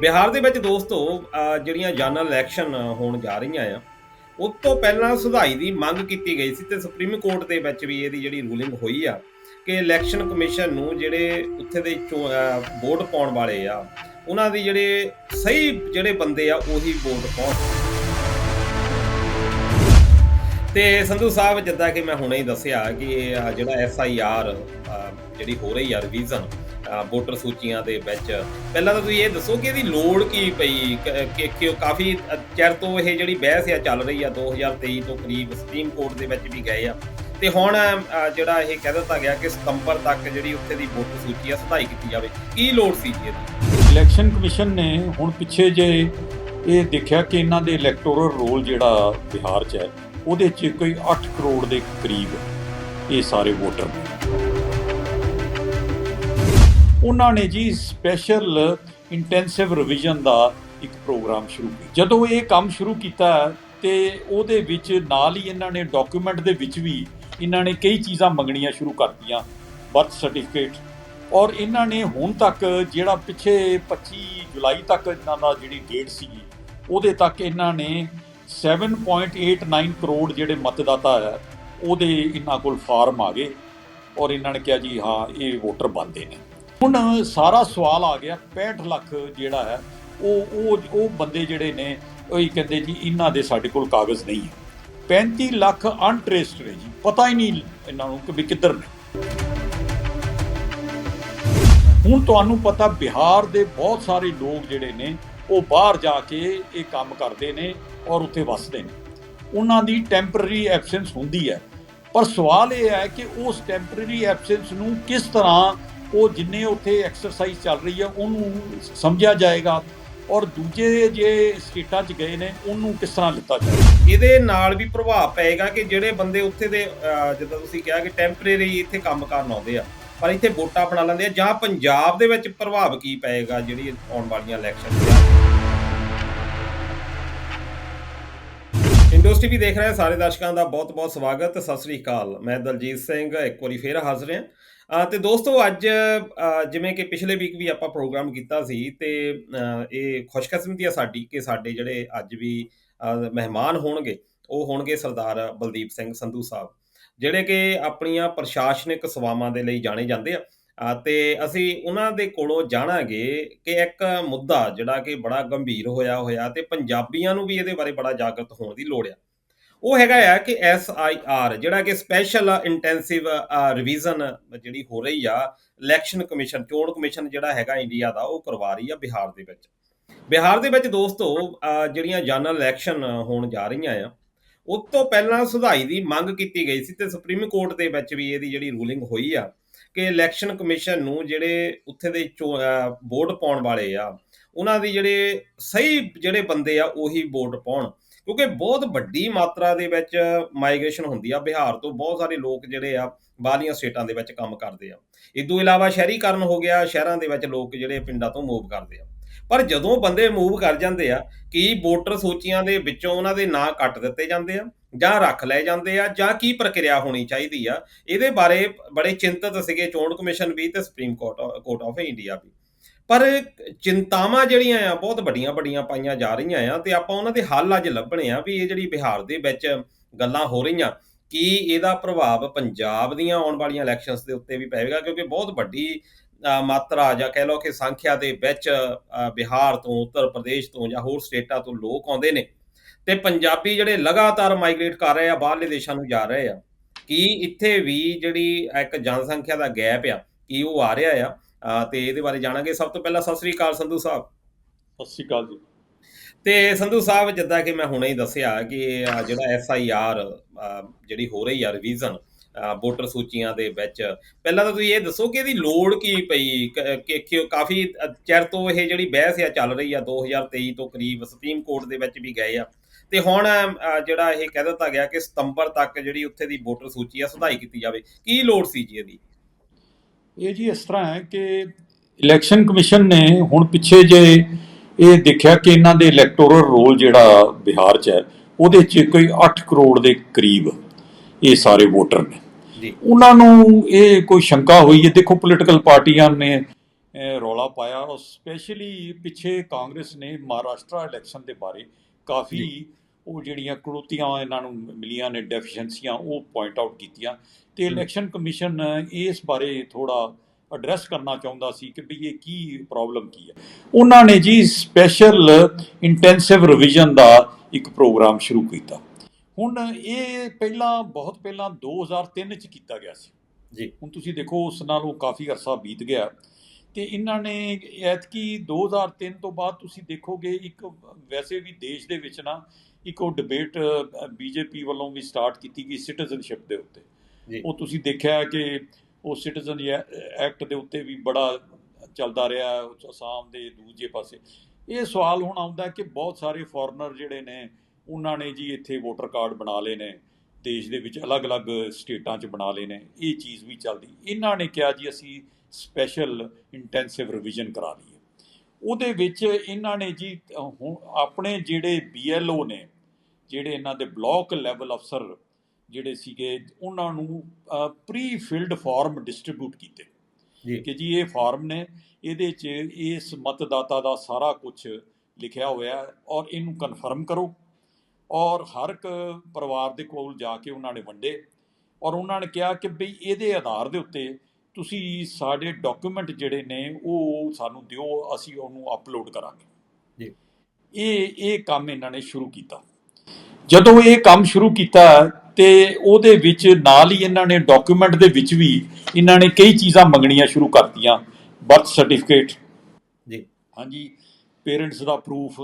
ਬਿਹਾਰ ਦੇ ਵਿੱਚ ਦੋਸਤੋ ਜਿਹੜੀਆਂ ਜਨਰਲ ਇਲੈਕਸ਼ਨ ਹੋਣ ਜਾ ਰਹੀਆਂ ਆ, ਉਸ ਤੋਂ ਪਹਿਲਾਂ ਸੁਧਾਈ ਦੀ ਮੰਗ ਕੀਤੀ ਗਈ ਸੀ ਤੇ ਸੁਪਰੀਮ ਕੋਰਟ ਦੇ ਵਿੱਚ ਵੀ ਇਹਦੀ ਜਿਹੜੀ ਰੂਲਿੰਗ ਹੋਈ ਆ ਕਿ ਇਲੈਕਸ਼ਨ ਕਮਿਸ਼ਨ ਨੂੰ ਜਿਹੜੇ ਉੱਥੇ ਦੇ ਵੋਟ ਪਾਉਣ ਵਾਲੇ ਆ, ਉਹਨਾਂ ਦੀ ਜਿਹੜੇ ਸਹੀ ਜਿਹੜੇ ਬੰਦੇ ਆ, ਉਹੀ ਵੋਟ ਪਾਉਣ। ਤੇ ਸੰਧੂ ਸਾਹਿਬ, ਜਿੱਦਾਂ ਕਿ ਮੈਂ ਹੁਣੇ ਹੀ ਦੱਸਿਆ ਕਿ ਇਹ ਜਿਹੜਾ ਐਸ ਆਈ ਆਰ ਜਿਹੜੀ ਹੋ ਰਹੀ ਆ ਰਿਵੀਜ਼ਨ ਵੋਟਰ ਸੂਚੀਆਂ ਦੇ ਵਿੱਚ। ਪਹਿਲਾਂ ਤਾਂ ਤੁਸੀਂ ਇਹ ਦੱਸੋ ਕਿ ਇਹਦੀ ਲੋੜ ਕੀ ਪਈ? ਕਿ ਕਿ ਕਾਫੀ ਚਿਰ ਤੋਂ ਇਹ ਜਿਹੜੀ ਬਹਿਸ ਆ ਚੱਲ ਰਹੀ ਆ 2023 ਤੋਂ ਕਰੀਬ ਸੁਪਰੀਮ ਕੋਰਟ ਦੇ ਵਿੱਚ ਵੀ ਗਏ ਆ। ਤੇ ਹੁਣ ਜਿਹੜਾ ਇਹ ਕਹਿ ਦਿੱਤਾ ਗਿਆ ਕਿ ਸਤੰਬਰ ਤੱਕ ਜਿਹੜੀ ਉੱਥੇ ਦੀ ਵੋਟਰ ਸੂਚੀ ਆ, ਸੁਧਾਈ ਕੀਤੀ ਜਾਵੇ। ਕੀ ਲੋੜ ਸੀ ਜੀ ਇਹਦੀ? ਇਲੈਕਸ਼ਨ ਕਮਿਸ਼ਨ ਨੇ ਹੁਣ ਪਿੱਛੇ ਜੇ ਇਹ ਦੇਖਿਆ ਕਿ ਇਹਨਾਂ ਦੇ ਇਲੈਕਟੋਰਲ ਰੋਲ ਜਿਹੜਾ ਬਿਹਾਰ 'ਚ ਹੈ, ਉਹਦੇ 'ਚ ਕੋਈ 8 ਕਰੋੜ ਦੇ ਕਰੀਬ ਇਹ ਸਾਰੇ ਵੋਟਰ ਨੇ। ਉਹਨਾਂ ਨੇ ਜੀ ਸਪੈਸ਼ਲ ਇੰਟੈਂਸਿਵ ਰਿਵੀਜ਼ਨ ਦਾ ਇੱਕ ਪ੍ਰੋਗਰਾਮ ਸ਼ੁਰੂ ਕੀਤਾ। ਜਦੋਂ ਇਹ ਕੰਮ ਸ਼ੁਰੂ ਕੀਤਾ ਤੇ ਉਹਦੇ ਵਿੱਚ ਨਾਲ ਹੀ ਇਹਨਾਂ ਨੇ ਡਾਕੂਮੈਂਟ ਦੇ ਵਿੱਚ ਵੀ ਇਹਨਾਂ ਨੇ ਕਈ ਚੀਜ਼ਾਂ ਮੰਗਣੀਆਂ ਸ਼ੁਰੂ ਕਰਤੀਆਂ ਬਰਥ ਸਰਟੀਫਿਕੇਟ ਔਰ ਇਹਨਾਂ ਨੇ ਹੁਣ ਤੱਕ ਜਿਹੜਾ ਪਿੱਛੇ 25 ਜੁਲਾਈ ਤੱਕ ਇਹਨਾਂ ਦਾ ਜਿਹੜੀ ਡੇਟ ਸੀ ਉਹਦੇ ਤੱਕ ਇਹਨਾਂ ਨੇ 7.89 ਕਰੋੜ ਜਿਹੜੇ ਮਤਦਾਤਾ ਹੈ, ਉਹਦੇ ਇਹਨਾਂ ਕੋਲ ਫਾਰਮ ਆ ਗਏ ਔਰ ਇਹਨਾਂ ਨੇ ਕਿਹਾ ਜੀ, ਹਾਂ, ਇਹ ਵੋਟਰ ਬਣਦੇ ਨੇ। ਹੁਣ ਸਾਰਾ ਸਵਾਲ ਆ ਗਿਆ 65 ਲੱਖ ਜਿਹੜਾ ਹੈ, ਉਹ ਉਹ ਉਹ ਬੰਦੇ ਜਿਹੜੇ ਨੇ, ਉਹ ਹੀ ਕਹਿੰਦੇ ਜੀ ਇਹਨਾਂ ਦੇ ਸਾਡੇ ਕੋਲ ਕਾਗਜ਼ ਨਹੀਂ ਹੈ। 35 ਲੱਖ ਅਨਟ੍ਰੇਸਡ ਨੇ ਜੀ, ਪਤਾ ਹੀ ਨਹੀਂ ਇਹਨਾਂ ਨੂੰ ਕਿ ਵੀ ਕਿੱਧਰ ਨੇ। ਹੁਣ ਤੁਹਾਨੂੰ ਪਤਾ ਬਿਹਾਰ ਦੇ ਬਹੁਤ ਸਾਰੇ ਲੋਕ ਜਿਹੜੇ ਨੇ, ਉਹ ਬਾਹਰ ਜਾ ਕੇ ਇਹ ਕੰਮ ਕਰਦੇ ਨੇ ਔਰ ਉੱਥੇ ਵੱਸਦੇ ਨੇ। ਉਹਨਾਂ ਦੀ ਟੈਂਪਰੇਰੀ ਐਬਸੈਂਸ ਹੁੰਦੀ ਹੈ। ਪਰ ਸਵਾਲ ਇਹ ਹੈ ਕਿ ਉਸ ਟੈਂਪਰੇਰੀ ਐਬਸੈਂਸ ਨੂੰ ਕਿਸ ਤਰ੍ਹਾਂ ਉਹ ਜਿੰਨੇ ਉੱਥੇ ਐਕਸਰਸਾਈਜ਼ ਚੱਲ ਰਹੀ ਆ ਉਹਨੂੰ ਸਮਝਿਆ ਜਾਏਗਾ ਔਰ ਦੂਜੇ ਜੇ ਸਟੇਟਾਂ 'ਚ ਗਏ ਨੇ, ਉਹਨੂੰ ਕਿਸ ਤਰ੍ਹਾਂ ਲਿੱਤਾ ਜਾਏਗਾ ਇਹਦੇ ਨਾਲ ਵੀ ਪ੍ਰਭਾਵ ਪਏਗਾ ਕਿ ਜਿਹੜੇ ਬੰਦੇ ਉੱਥੇ ਦੇ ਜਿੱਦਾਂ ਤੁਸੀਂ ਕਿਹਾ ਕਿ ਟੈਂਪਰੇਰੀ ਇੱਥੇ ਕੰਮ ਕਰਨ ਆਉਂਦੇ ਆ, ਪਰ ਇੱਥੇ ਵੋਟਾਂ ਬਣਾ ਲੈਂਦੇ ਆ, ਜਾਂ ਪੰਜਾਬ ਦੇ ਵਿੱਚ ਪ੍ਰਭਾਵ ਕੀ ਪਏਗਾ ਜਿਹੜੀ ਆਉਣ ਵਾਲੀਆਂ ਇਲੈਕਸ਼ਨ ਦੇ? ਇੰਡੋਸ ਟੀਵੀ ਦੇਖ ਰਹੇ ਸਾਰੇ ਦਰਸ਼ਕਾਂ ਦਾ ਬਹੁਤ-ਬਹੁਤ ਸਵਾਗਤ। ਸਤਿ ਸ੍ਰੀ ਅਕਾਲ। ਮੈਂ ਦਲਜੀਤ ਸਿੰਘ, ਇੱਕ ਵਾਰੀ ਫੇਰ ਹਾਜ਼ਰ ਹਾਂ। ਅਹ ਤੇ ਦੋਸਤੋ, ਅੱਜ ਜਿਵੇਂ ਕਿ ਪਿਛਲੇ ਵੀਕ ਵੀ ਆਪਾਂ ਪ੍ਰੋਗਰਾਮ ਕੀਤਾ ਸੀ ਤੇ ਇਹ ਖੁਸ਼ਕਿਸਮਤੀ ਆ ਸਾਡੀ ਕਿ ਸਾਡੇ ਜਿਹੜੇ ਅੱਜ ਵੀ ਮਹਿਮਾਨ ਹੋਣਗੇ, ਉਹ ਹੋਣਗੇ ਸਰਦਾਰ ਬਲਦੀਪ ਸਿੰਘ ਸੰਧੂ ਸਾਹਿਬ, ਜਿਹੜੇ ਕਿ ਆਪਣੀਆਂ ਪ੍ਰਸ਼ਾਸਨਿਕ ਸੇਵਾਵਾਂ ਦੇ ਲਈ ਜਾਣੇ ਜਾਂਦੇ ਆ। ਤੇ ਅਸੀਂ ਉਹਨਾਂ ਦੇ ਕੋਲੋਂ ਜਾਣਾਂਗੇ ਕਿ ਇੱਕ ਮੁੱਦਾ ਜਿਹੜਾ ਕਿ ਬੜਾ ਗੰਭੀਰ ਹੋਇਆ ਹੋਇਆ ਤੇ ਪੰਜਾਬੀਆਂ ਨੂੰ ਵੀ ਇਹਦੇ ਬਾਰੇ ਬੜਾ ਜਾਗਰਤ ਹੋਣ ਦੀ ਲੋੜ ਆ। ਉਹ ਹੈਗਾ ਆ ਕਿ ਐਸ ਆਈ ਆਰ ਜਿਹੜਾ ਕਿ ਸਪੈਸ਼ਲ ਇੰਟੈਂਸਿਵ ਰਿਵੀਜ਼ਨ ਜਿਹੜੀ ਹੋ ਰਹੀ ਆ ਇਲੈਕਸ਼ਨ ਕਮਿਸ਼ਨ ਚੋਣ ਕਮਿਸ਼ਨ ਜਿਹੜਾ ਹੈਗਾ ਇੰਡੀਆ ਦਾ, ਉਹ ਕਰਵਾ ਰਹੀ ਆ ਬਿਹਾਰ ਦੇ ਵਿੱਚ। ਬਿਹਾਰ ਦੇ ਵਿੱਚ ਦੋਸਤੋ ਜਿਹੜੀਆਂ ਜਨਰਲ ਇਲੈਕਸ਼ਨ ਹੋਣ ਜਾ ਰਹੀਆਂ ਆ ਉਸ ਤੋਂ ਪਹਿਲਾਂ ਸੁਧਾਈ ਦੀ ਮੰਗ ਕੀਤੀ ਗਈ ਸੀ ਤੇ ਸੁਪਰੀਮ ਕੋਰਟ ਦੇ ਵਿੱਚ ਵੀ ਇਹਦੀ ਜਿਹੜੀ ਰੂਲਿੰਗ ਹੋਈ ਆ ਕਿ ਇਲੈਕਸ਼ਨ ਕਮਿਸ਼ਨ ਨੂੰ ਜਿਹੜੇ ਉੱਥੇ ਦੇ ਚੋ- ਵੋਟ ਪਾਉਣ ਵਾਲੇ ਆ, ਉਹਨਾਂ ਦੀ ਜਿਹੜੇ ਸਹੀ ਜਿਹੜੇ ਬੰਦੇ ਆ ਉਹੀ ਵੋਟ ਪਾਉਣ। ਕਿਉਂਕਿ ਬਹੁਤ ਵੱਡੀ ਮਾਤਰਾ ਦੇ ਵਿੱਚ ਮਾਈਗ੍ਰੇਸ਼ਨ ਹੁੰਦੀ ਆ, ਬਿਹਾਰ ਤੋਂ ਬਹੁਤ ਸਾਰੇ ਲੋਕ ਜਿਹੜੇ ਆ ਬਾਹਰਲੀਆਂ ਸਟੇਟਾਂ ਦੇ ਵਿੱਚ ਕੰਮ ਕਰਦੇ ਆ। ਇਸ ਤੋਂ ਇਲਾਵਾ ਸ਼ਹਿਰੀਕਰਨ ਹੋ ਗਿਆ, ਸ਼ਹਿਰਾਂ ਦੇ ਵਿੱਚ ਲੋਕ ਜਿਹੜੇ ਪਿੰਡਾਂ ਤੋਂ ਮੂਵ ਕਰਦੇ ਆ। ਪਰ ਜਦੋਂ ਬੰਦੇ ਮੂਵ ਕਰ ਜਾਂਦੇ ਆ, ਕੀ ਵੋਟਰ ਸੂਚੀਆਂ ਦੇ ਵਿੱਚੋਂ ਉਹਨਾਂ ਦੇ ਨਾਂ ਕੱਟ ਦਿੱਤੇ ਜਾਂਦੇ ਆ? ਜਾਂ ਰੱਖ ਲਏ ਜਾਂਦੇ ਆ? ਜਾਂ ਕੀ ਪ੍ਰਕਿਰਿਆ ਹੋਣੀ ਚਾਹੀਦੀ ਆ? ਇਹਦੇ ਬਾਰੇ ਬੜੇ ਚਿੰਤਤ ਸੀਗੇ ਚੋਣ ਕਮਿਸ਼ਨ ਵੀ ਤੇ supreme court court of India ਵੀ। ਪਰ ਚਿੰਤਾਵਾਂ ਜਿਹੜੀਆਂ ਆ, ਬਹੁਤ ਵੱਡੀਆਂ ਵੱਡੀਆਂ ਪਾਈਆਂ ਜਾ ਰਹੀਆਂ ਆ ਤੇ ਆਪਾਂ ਉਹਨਾਂ ਦੇ ਹੱਲ ਅੱਜ ਲੱਭਣੇ ਆ ਵੀ ਇਹ ਜਿਹੜੀ ਬਿਹਾਰ ਦੇ ਵਿੱਚ ਗੱਲਾਂ ਹੋ ਰਹੀਆਂ, ਕੀ ਇਹਦਾ ਪ੍ਰਭਾਵ ਪੰਜਾਬ ਦੀਆਂ ਆਉਣ ਵਾਲੀਆਂ ਇਲੈਕਸ਼ਨਸ ਦੇ ਉੱਤੇ ਵੀ ਪਵੇਗਾ? ਕਿਉਂਕਿ ਬਹੁਤ ਵੱਡੀ ਮਾਤਰਾ ਜਾਂ ਕਹਿ ਲਓ ਕਿ ਸੰਖਿਆ ਦੇ ਵਿੱਚ ਬਿਹਾਰ ਤੋਂ ਉੱਤਰ ਪ੍ਰਦੇਸ਼ ਤੋਂ ਜਾਂ ਹੋਰ ਸਟੇਟਾਂ ਤੋਂ ਲੋਕ ਆਉਂਦੇ ਨੇ ਤੇ ਪੰਜਾਬੀ ਜਿਹੜੇ ਲਗਾਤਾਰ ਮਾਈਗ੍ਰੇਟ ਕਰ ਰਹੇ ਆ ਬਾਹਰਲੇ ਦੇਸ਼ਾਂ ਨੂੰ ਜਾ ਰਹੇ ਆ ਕੀ ਇੱਥੇ ਵੀ ਜਿਹੜੀ ਇੱਕ ਜਨਸੰਖਿਆ ਦਾ ਗੈਪ ਆ ਕੀ ਉਹ ਆ ਰਿਹਾ ਆ? ਤੇ ਇਹਦੇ ਬਾਰੇ ਜਾਣਾਂਗੇ। ਸਭ ਤੋਂ ਪਹਿਲਾਂ ਸਤਿ ਸ੍ਰੀ ਅਕਾਲ ਸੰਧੂ ਸਾਹਿਬ। ਸਤਿ ਸ਼੍ਰੀ ਅਕਾਲ ਜੀ। ਤੇ ਸੰਧੂ ਸਾਹਿਬ ਜਿੱਦਾਂ ਕਿ ਮੈਂ ਹੁਣੇ ਹੀ ਦੱਸਿਆ ਕਿ ਜਿਹੜਾ ਐਸ ਆਈ ਆਰ ਜਿਹੜੀ ਹੋ ਰਹੀ ਆ ਰਿਵੀਜ਼ਨ ਵੋਟਰ ਸੂਚੀਆਂ ਦੇ ਵਿੱਚ। ਪਹਿਲਾਂ ਤਾਂ ਤੁਸੀਂ ਇਹ ਦੱਸੋ ਕਿ ਇਹਦੀ ਲੋੜ ਕੀ ਪਈ? ਕਿ ਕਾਫੀ ਚਿਰ ਤੋਂ ਇਹ ਜਿਹੜੀ ਬਹਿਸ ਆ ਚੱਲ ਰਹੀ ਆ 2023 ਤੋਂ ਕਰੀਬ ਸੁਪਰੀਮ ਕੋਰਟ ਦੇ ਵਿੱਚ ਵੀ ਗਏ ਆ। ਤੇ ਹੁਣ ਜਿਹੜਾ ਇਹ ਕਹਿ ਦਿੱਤਾ ਗਿਆ ਕਿ ਸਤੰਬਰ ਤੱਕ ਜਿਹੜੀ ਉੱਥੇ ਦੀ ਵੋਟਰ ਸੂਚੀ ਆ ਸੁਧਾਈ ਕੀਤੀ ਜਾਵੇ। ਕੀ ਲੋੜ ਸੀ ਜੀ ਇਹਦੀ? ਇਹ ਜੀ ਇਸ ਤਰ੍ਹਾਂ ਹੈ ਕਿ ਇਲੈਕਸ਼ਨ ਕਮਿਸ਼ਨ ਨੇ ਹੁਣ ਪਿੱਛੇ ਜੇ ਇਹ ਦੇਖਿਆ ਕਿ ਇਹਨਾਂ ਦੇ ਇਲੈਕਟੋਰਲ ਰੋਲ ਜਿਹੜਾ ਬਿਹਾਰ 'ਚ ਹੈ, ਉਹਦੇ 'ਚ ਕੋਈ 8 ਕਰੋੜ ਦੇ ਕਰੀਬ ਇਹ ਸਾਰੇ ਵੋਟਰ ਨੇ। ਉਹਨਾਂ ਨੂੰ ਇਹ ਕੋਈ ਸ਼ੰਕਾ ਹੋਈ ਹੈ? ਦੇਖੋ ਪੋਲੀਟੀਕਲ ਪਾਰਟੀਆਂ ਨੇ ਰੌਲਾ ਪਾਇਆ। ਔਰ ਸਪੈਸ਼ਲੀ ਪਿੱਛੇ ਕਾਂਗਰਸ ਨੇ ਮਹਾਰਾਸ਼ਟਰ ਇਲੈਕਸ਼ਨ ਦੇ ਬਾਰੇ ਕਾਫੀ ਉਹ ਜਿਹੜੀਆਂ ਕਰੋਤੀਆਂ ਇਹਨਾਂ ਨੂੰ ਮਿਲੀਆਂ ਨੇ ਡੈਫੀਸ਼ੀਐਂਸੀਆਂ ਉਹ ਪੁਆਇੰਟ ਆਊਟ ਕੀਤੀਆਂ। ਤੇ ਇਲੈਕਸ਼ਨ ਕਮਿਸ਼ਨ ਇਸ ਬਾਰੇ ਥੋੜਾ ਐਡਰੈਸ ਕਰਨਾ ਚਾਹੁੰਦਾ ਸੀ ਕਿ ਵੀ ਇਹ ਕੀ ਪ੍ਰੋਬਲਮ ਕੀ ਹੈ। ਉਹਨਾਂ ਨੇ ਜੀ ਸਪੈਸ਼ਲ ਇੰਟੈਂਸਿਵ ਰਿਵੀਜ਼ਨ ਦਾ ਇੱਕ ਪ੍ਰੋਗਰਾਮ ਸ਼ੁਰੂ ਕੀਤਾ। ਹੁਣ ਇਹ ਪਹਿਲਾਂ ਬਹੁਤ ਪਹਿਲਾਂ 2003 ਚ ਕੀਤਾ ਗਿਆ ਸੀ। ਜੀ। ਹੁਣ ਤੁਸੀਂ ਦੇਖੋ ਉਸ ਨਾਲੋਂ ਕਾਫੀ ਅਰਸਾ ਬੀਤ ਗਿਆ। ਤੇ ਇਹਨਾਂ ਨੇ ਐਤਕੀ 2003 ਤੋਂ ਬਾਅਦ ਤੁਸੀਂ ਦੇਖੋਗੇ ਇੱਕ ਵੈਸੇ ਵੀ ਦੇਸ਼ ਦੇ ਵਿੱਚ ਨਾ ਇੱਕ ਉਹ ਡਿਬੇਟ ਬੀਜੇਪੀ ਵੱਲੋਂ ਵੀ ਸਟਾਰਟ ਕੀਤੀ ਗਈ ਸਿਟੀਜ਼ਨਸ਼ਿਪ ਦੇ ਉੱਤੇ। ਉਹ ਤੁਸੀਂ ਦੇਖਿਆ ਕਿ ਉਹ ਸਿਟੀਜ਼ਨ ਐਕਟ ਦੇ ਉੱਤੇ ਵੀ ਬੜਾ ਚੱਲਦਾ ਰਿਹਾ ਉਹ ਅਸਾਮ ਦੇ ਦੂਜੇ ਪਾਸੇ। ਇਹ ਸਵਾਲ ਹੁਣ ਆਉਂਦਾ ਕਿ ਬਹੁਤ ਸਾਰੇ ਫੋਰਨਰ ਜਿਹੜੇ ਨੇ ਉਹਨਾਂ ਨੇ ਜੀ ਇੱਥੇ ਵੋਟਰ ਕਾਰਡ ਬਣਾ ਲਏ ਨੇ ਦੇਸ਼ ਦੇ ਵਿੱਚ ਅਲੱਗ-ਅਲੱਗ ਸਟੇਟਾਂ 'ਚ ਬਣਾ ਲਏ ਨੇ ਇਹ ਚੀਜ਼ ਵੀ ਚੱਲਦੀ। ਇਹਨਾਂ ਨੇ ਕਿਹਾ ਜੀ ਅਸੀਂ ਸਪੈਸ਼ਲ ਇੰਟੈਂਸਿਵ ਰਿਵੀਜ਼ਨ ਕਰਾ ਲਈਏ। ਉਹਦੇ ਵਿੱਚ ਇਹਨਾਂ ਨੇ ਜੀ ਹੁਣ ਆਪਣੇ ਜਿਹੜੇ ਬੀਐਲਓ ਨੇ ਜਿਹੜੇ ਇਹਨਾਂ ਦੇ ਬਲਾਕ ਲੈਵਲ ਅਫਸਰ ਜਿਹੜੇ ਸੀਗੇ ਉਹਨਾਂ ਨੂੰ ਪ੍ਰੀ ਫਿਲਡ ਫਾਰਮ ਡਿਸਟ੍ਰੀਬਿਊਟ ਕੀਤੇ। ਕਿ ਜੀ ਇਹ ਫਾਰਮ ਨੇ ਇਹਦੇ 'ਚ ਇਸ ਮਤਦਾਤਾ ਦਾ ਸਾਰਾ ਕੁਝ ਲਿਖਿਆ ਹੋਇਆ ਔਰ ਇਹਨੂੰ ਕਨਫਰਮ ਕਰੋ। ਔਰ ਹਰ ਇੱਕ ਪਰਿਵਾਰ ਦੇ ਕੋਲ ਜਾ ਕੇ ਉਹਨਾਂ ਨੇ ਵੰਡੇ ਔਰ ਉਹਨਾਂ ਨੇ ਕਿਹਾ ਕਿ ਬਈ ਇਹਦੇ ਆਧਾਰ ਦੇ ਉੱਤੇ ਤੁਸੀਂ ਸਾਡੇ ਡਾਕੂਮੈਂਟ ਜਿਹੜੇ ਨੇ ਉਹ ਸਾਨੂੰ ਦਿਓ ਅਸੀਂ ਉਹਨੂੰ ਅਪਲੋਡ ਕਰਾਂਗੇ। ਜੀ। ਇਹ ਇਹ ਕੰਮ ਇਹਨਾਂ ਨੇ ਸ਼ੁਰੂ ਕੀਤਾ। ਜਦੋਂ ਇਹ ਕੰਮ ਸ਼ੁਰੂ ਕੀਤਾ ਤੇ ਉਹਦੇ ਵਿੱਚ ਨਾਲ ਹੀ ਇਹਨਾਂ ਨੇ ਡਾਕੂਮੈਂਟ ਦੇ ਵਿੱਚ ਵੀ ਇਹਨਾਂ ਨੇ ਕਈ ਚੀਜ਼ਾਂ ਮੰਗਣੀਆਂ ਸ਼ੁਰੂ ਕਰਤੀਆਂ। ਬਰਥ ਸਰਟੀਫਿਕੇਟ ਜੀ। ਹਾਂਜੀ ਪੇਰੈਂਟਸ ਦਾ ਪ੍ਰੂਫ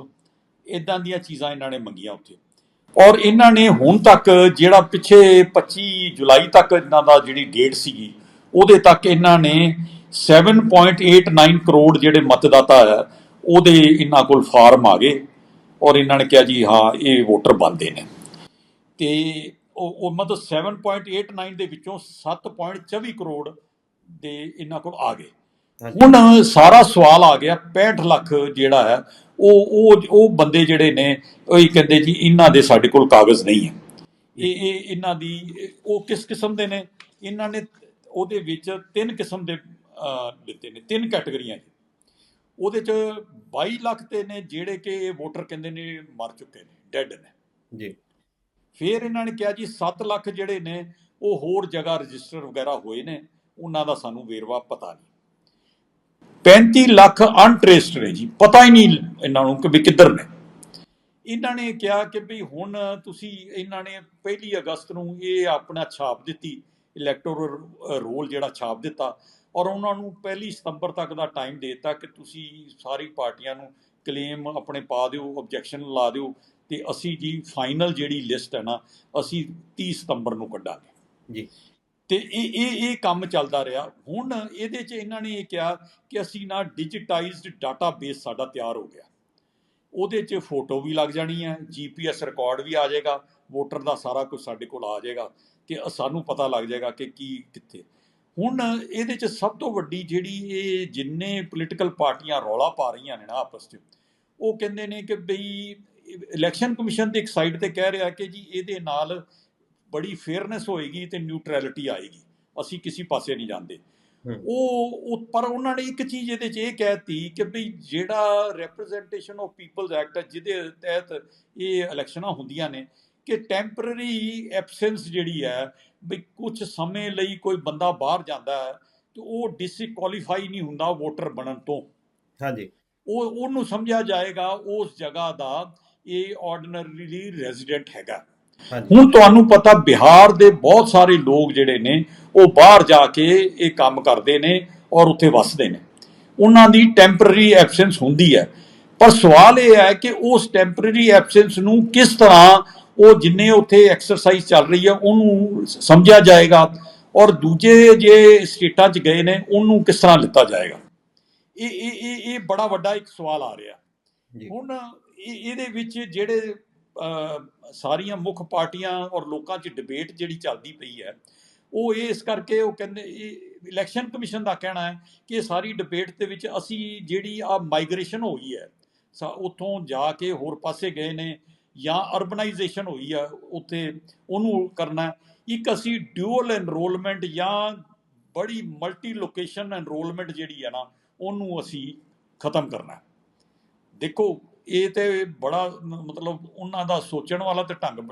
ਇਦਾਂ ਦੀਆਂ ਚੀਜ਼ਾਂ ਇਹਨਾਂ ਨੇ ਮੰਗੀਆਂ ਉੱਥੇ। ਔਰ ਇਹਨਾਂ ਨੇ ਹੁਣ ਤੱਕ ਜਿਹੜਾ ਪਿੱਛੇ 25 ਜੁਲਾਈ ਤੱਕ ਇਹਨਾਂ ਦਾ ਜਿਹੜੀ ਡੇਟ ਸੀਗੀ, ਉਹਦੇ ਤੱਕ ਇਹਨਾਂ ਨੇ 7.89 ਕਰੋੜ ਜਿਹੜੇ ਮਤਦਾਤਾ ਆ, ਉਹਦੇ ਇਹਨਾਂ ਕੋਲ ਫਾਰਮ ਆ ਗਏ ਔਰ ਇਹਨਾਂ ਨੇ ਕਿਹਾ ਜੀ, ਹਾਂ, ਇਹ ਵੋਟਰ ਬਣਦੇ ਨੇ। ਤੇ ਉਹ ਉਹ ਮਤਲਬ 7.89 ਦੇ ਵਿੱਚੋਂ 7.24 ਕਰੋੜ ਦੇ ਇਹਨਾਂ ਕੋਲ ਆ ਗਏ। ਹੁਣ ਸਾਰਾ ਸਵਾਲ ਆ ਗਿਆ 65 ਲੱਖ ਜਿਹੜਾ ਹੈ ਉਹ ਉਹ ਉਹ ਬੰਦੇ ਜਿਹੜੇ ਨੇ ਉਹ ਹੀ ਕਹਿੰਦੇ ਜੀ ਇਹਨਾਂ ਦੇ ਸਾਡੇ ਕੋਲ ਕਾਗਜ਼ ਨਹੀਂ ਹੈ। ਇਹ ਇਹ ਇਹਨਾਂ ਦੀ ਉਹ ਕਿਸ ਕਿਸਮ ਦੇ ਨੇ? ਇਹਨਾਂ ਨੇ ਉਹਦੇ ਵਿੱਚ ਤਿੰਨ ਕਿਸਮ ਦੇ ਦਿੱਤੇ ਨੇ ਤਿੰਨ ਕੈਟਾਗਰੀਆਂ ਜੀ। ਉਹਦੇ ਚ 22 ਲੱਖ ਤੇ ਨੇ ਜਿਹੜੇ ਕਿ ਵੋਟਰ ਕਹਿੰਦੇ ਨੇ ਮਰ ਚੁੱਕੇ ਨੇ ਡੈੱਡ ਨੇ। ਜੀ। ਫਿਰ ਇਹਨਾਂ ਨੇ ਕਿਹਾ ਜੀ 7 ਲੱਖ ਜਿਹੜੇ ਨੇ ਉਹ ਹੋਰ ਜਗ੍ਹਾ ਰਜਿਸਟਰ ਵਗੈਰਾ ਹੋਏ ਨੇ ਉਹਨਾਂ ਦਾ ਸਾਨੂੰ ਵੇਰਵਾ ਪਤਾ ਨਹੀਂ। 35 ਲੱਖ ਅਨਟ੍ਰੇਸਡ ਨੇ ਜੀ, ਪਤਾ ਹੀ ਨਹੀਂ ਇਹਨਾਂ ਨੂੰ ਕਿ ਵੀ ਕਿੱਧਰ ਨੇ। ਇਹਨਾਂ ਨੇ ਕਿਹਾ ਕਿ ਵੀ ਹੁਣ ਤੁਸੀਂ ਇਹਨਾਂ ਨੇ ਪਹਿਲੀ ਅਗਸਤ ਨੂੰ ਇਹ ਆਪਣਾ ਛਾਪ ਦਿੱਤੀ ਇਲੈਕਟੋਰਲ ਰੋਲ ਜਿਹੜਾ ਛਾਪ ਦਿੱਤਾ, ਔਰ ਉਹਨਾਂ ਨੂੰ ਪਹਿਲੀ ਸਤੰਬਰ ਤੱਕ ਦਾ ਟਾਈਮ ਦੇ ਦਿੱਤਾ ਕਿ ਤੁਸੀਂ ਸਾਰੀ ਪਾਰਟੀਆਂ ਨੂੰ ਕਲੇਮ ਆਪਣੇ ਪਾ ਦਿਓ ਆਬਜੈਕਸ਼ਨ ਲਾ ਦਿਓ, ਤੇ ਅਸੀਂ ਜੀ ਫਾਈਨਲ ਜਿਹੜੀ ਲਿਸਟ ਹੈ ਨਾ, ਅਸੀਂ 30 ਸਤੰਬਰ ਨੂੰ ਕੱਢਾਂਗੇ। ਜੀ। ਤੇ ਇਹ ਇਹ ਇਹ ਕੰਮ ਚੱਲਦਾ ਰਿਹਾ। ਹੁਣ ਇਹਦੇ 'ਚ ਇਹਨਾਂ ਨੇ ਇਹ ਕਿਹਾ ਕਿ ਅਸੀਂ ਨਾ ਡਿਜੀਟਾਈਜ਼ਡ ਡਾਟਾਬੇਸ ਸਾਡਾ ਤਿਆਰ ਹੋ ਗਿਆ। ਉਹਦੇ 'ਚ ਫੋਟੋ ਵੀ ਲੱਗ ਜਾਣੀ ਹੈ ਜੀਪੀਐਸ ਰਿਕਾਰਡ ਵੀ ਆ ਜਾਏਗਾ ਵੋਟਰ ਦਾ ਸਾਰਾ ਕੁਝ ਸਾਡੇ ਕੋਲ ਆ ਜਾਏਗਾ ਕਿ ਸਾਨੂੰ ਪਤਾ ਲੱਗ ਜਾਏਗਾ ਕਿ ਕੀ, ਕਿੱਥੇ। ਹੁਣ ਇਹਦੇ 'ਚ ਸਭ ਤੋਂ ਵੱਡੀ ਜਿਹੜੀ ਇਹ ਜਿੰਨੇ ਪੋਲੀਟੀਕਲ ਪਾਰਟੀਆਂ ਰੌਲਾ ਪਾ ਰਹੀਆਂ ਨੇ ਨਾ ਆਪਸ 'ਚ, ਉਹ ਕਹਿੰਦੇ ਨੇ ਕਿ ਬਈ ਇਲੈਕਸ਼ਨ ਕਮਿਸ਼ਨ ਦੇ ਇੱਕ ਸਾਈਡ ਤੇ ਕਹਿ ਰਿਹਾ ਕਿ ਜੀ ਇਹਦੇ ਨਾਲ ਬੜੀ ਫੇਅਰਨੈਸ ਹੋਏਗੀ ਤੇ ਨਿਊਟਰੈਲਿਟੀ ਆਏਗੀ। ਅਸੀਂ ਕਿਸੇ ਪਾਸੇ ਨਹੀਂ ਜਾਂਦੇ। ਉਹ ਪਰ ਉਹਨਾਂ ਨੇ ਇੱਕ ਚੀਜ਼ ਇਹਦੇ 'ਚ ਇਹ ਕਹਿਤੀ ਕਿ ਵੀ ਜਿਹੜਾ ਰਿਪਰੈਜ਼ੈਂਟੇਸ਼ਨ ਆਫ ਪੀਪਲਸ ਐਕਟ ਹੈ ਜਿਹਦੇ ਤਹਿਤ ਇਹ ਇਲੈਕਸ਼ਨਾਂ ਹੁੰਦੀਆਂ ਨੇ ਕਿ ਟੈਂਪਰੇਰੀ ਐਬਸੈਂਸ ਜਿਹੜੀ ਹੈ ਵੀ ਕੁਝ ਸਮੇਂ ਲਈ ਕੋਈ ਬੰਦਾ ਬਾਹਰ ਜਾਂਦਾ ਹੈ ਤੇ ਉਹ ਡਿਸਕੁਆਲੀਫਾਈ ਨਹੀਂ ਹੁੰਦਾ ਵੋਟਰ ਬਣਨ ਤੋਂ। ਹਾਂਜੀ। ਉਹ ਉਹਨੂੰ ਸਮਝਿਆ ਜਾਏਗਾ ਉਸ ਜਗ੍ਹਾ ਦਾ ਇਹ ਆਰਡੀਨਰੀਲੀ ਰੈਜ਼ੀਡੈਂਟ ਹੈਗਾ। ਹੁਣ ਤੁਹਾਨੂੰ ਪਤਾ ਬਿਹਾਰ ਦੇ ਬਹੁਤ ਸਾਰੇ ਲੋਕ ਜਿਹੜੇ ਨੇ ਉਹ ਬਾਹਰ ਜਾ ਕੇ ਇਹ ਕੰਮ ਕਰਦੇ ਨੇ ਔਰ ਉੱਥੇ ਵੱਸਦੇ ਨੇ। ਉਹਨਾਂ ਦੀ ਟੈਂਪਰੇਰੀ ਐਬਸੈਂਸ ਹੁੰਦੀ ਹੈ। ਪਰ ਸਵਾਲ ਇਹ ਹੈ ਕਿ ਉਸ ਟੈਂਪਰੇਰੀ ਐਬਸੈਂਸ ਨੂੰ ਕਿਸ ਤਰ੍ਹਾਂ ਉਹ ਜਿੰਨੇ ਉੱਥੇ ਐਕਸਰਸਾਈਜ਼ ਚੱਲ ਰਹੀ ਹੈ ਉਹਨੂੰ ਸਮਝਿਆ ਜਾਏਗਾ ਔਰ ਦੂਜੇ ਜੇ ਸਟੇਟਾਂ 'ਚ ਗਏ ਨੇ ਉਹਨੂੰ ਕਿਸ ਤਰ੍ਹਾਂ ਲਿੱਤਾ ਜਾਏਗਾ? ਇਹ ਇਹ ਇਹ ਬੜਾ ਵੱਡਾ ਇੱਕ ਸਵਾਲ ਆ ਰਿਹਾ। ਹੁਣ ਇਹ- ਇਹਦੇ ਵਿੱਚ ਜਿਹੜੇ ਸਾਰੀਆਂ ਮੁੱਖ ਪਾਰਟੀਆਂ ਔਰ ਲੋਕਾਂ 'ਚ ਡਿਬੇਟ ਜਿਹੜੀ ਚੱਲਦੀ ਪਈ ਹੈ, ਉਹ ਇਸ ਕਰਕੇ ਉਹ ਕਹਿੰਦੇ ਇਲੈਕਸ਼ਨ ਕਮਿਸ਼ਨ ਦਾ ਕਹਿਣਾ ਹੈ ਕਿ ਇਹ ਸਾਰੀ ਡਿਬੇਟ ਦੇ ਵਿੱਚ ਅਸੀਂ ਜਿਹੜੀ ਆ ਮਾਈਗ੍ਰੇਸ਼ਨ ਹੋਈ ਹੈ, ਸਾ ਉੱਥੋਂ ਜਾ ਕੇ ਹੋਰ ਪਾਸੇ ਗਏ ਨੇ ਜਾਂ ਅਰਬਨਾਈਜੇਸ਼ਨ ਹੋਈ ਆ, ਉੱਥੇ ਉਹਨੂੰ ਕਰਨਾ ਇੱਕ ਅਸੀਂ ਡਿਊਅਲ ਐਨਰੋਲਮੈਂਟ ਜਾਂ ਬੜੀ ਮਲਟੀ ਲੋਕੇਸ਼ਨ ਐਨਰੋਲਮੈਂਟ ਜਿਹੜੀ ਹੈ ਨਾ, ਉਹਨੂੰ ਅਸੀਂ ਖਤਮ ਕਰਨਾ ਦੇਖੋ ਇਹ ਤੇ ਬੜਾ ਮਤਲਬ ਉਹਨਾਂ ਦਾ ਸੋਚਣ ਵਾਲਾ ਤੇ ਢੰਗ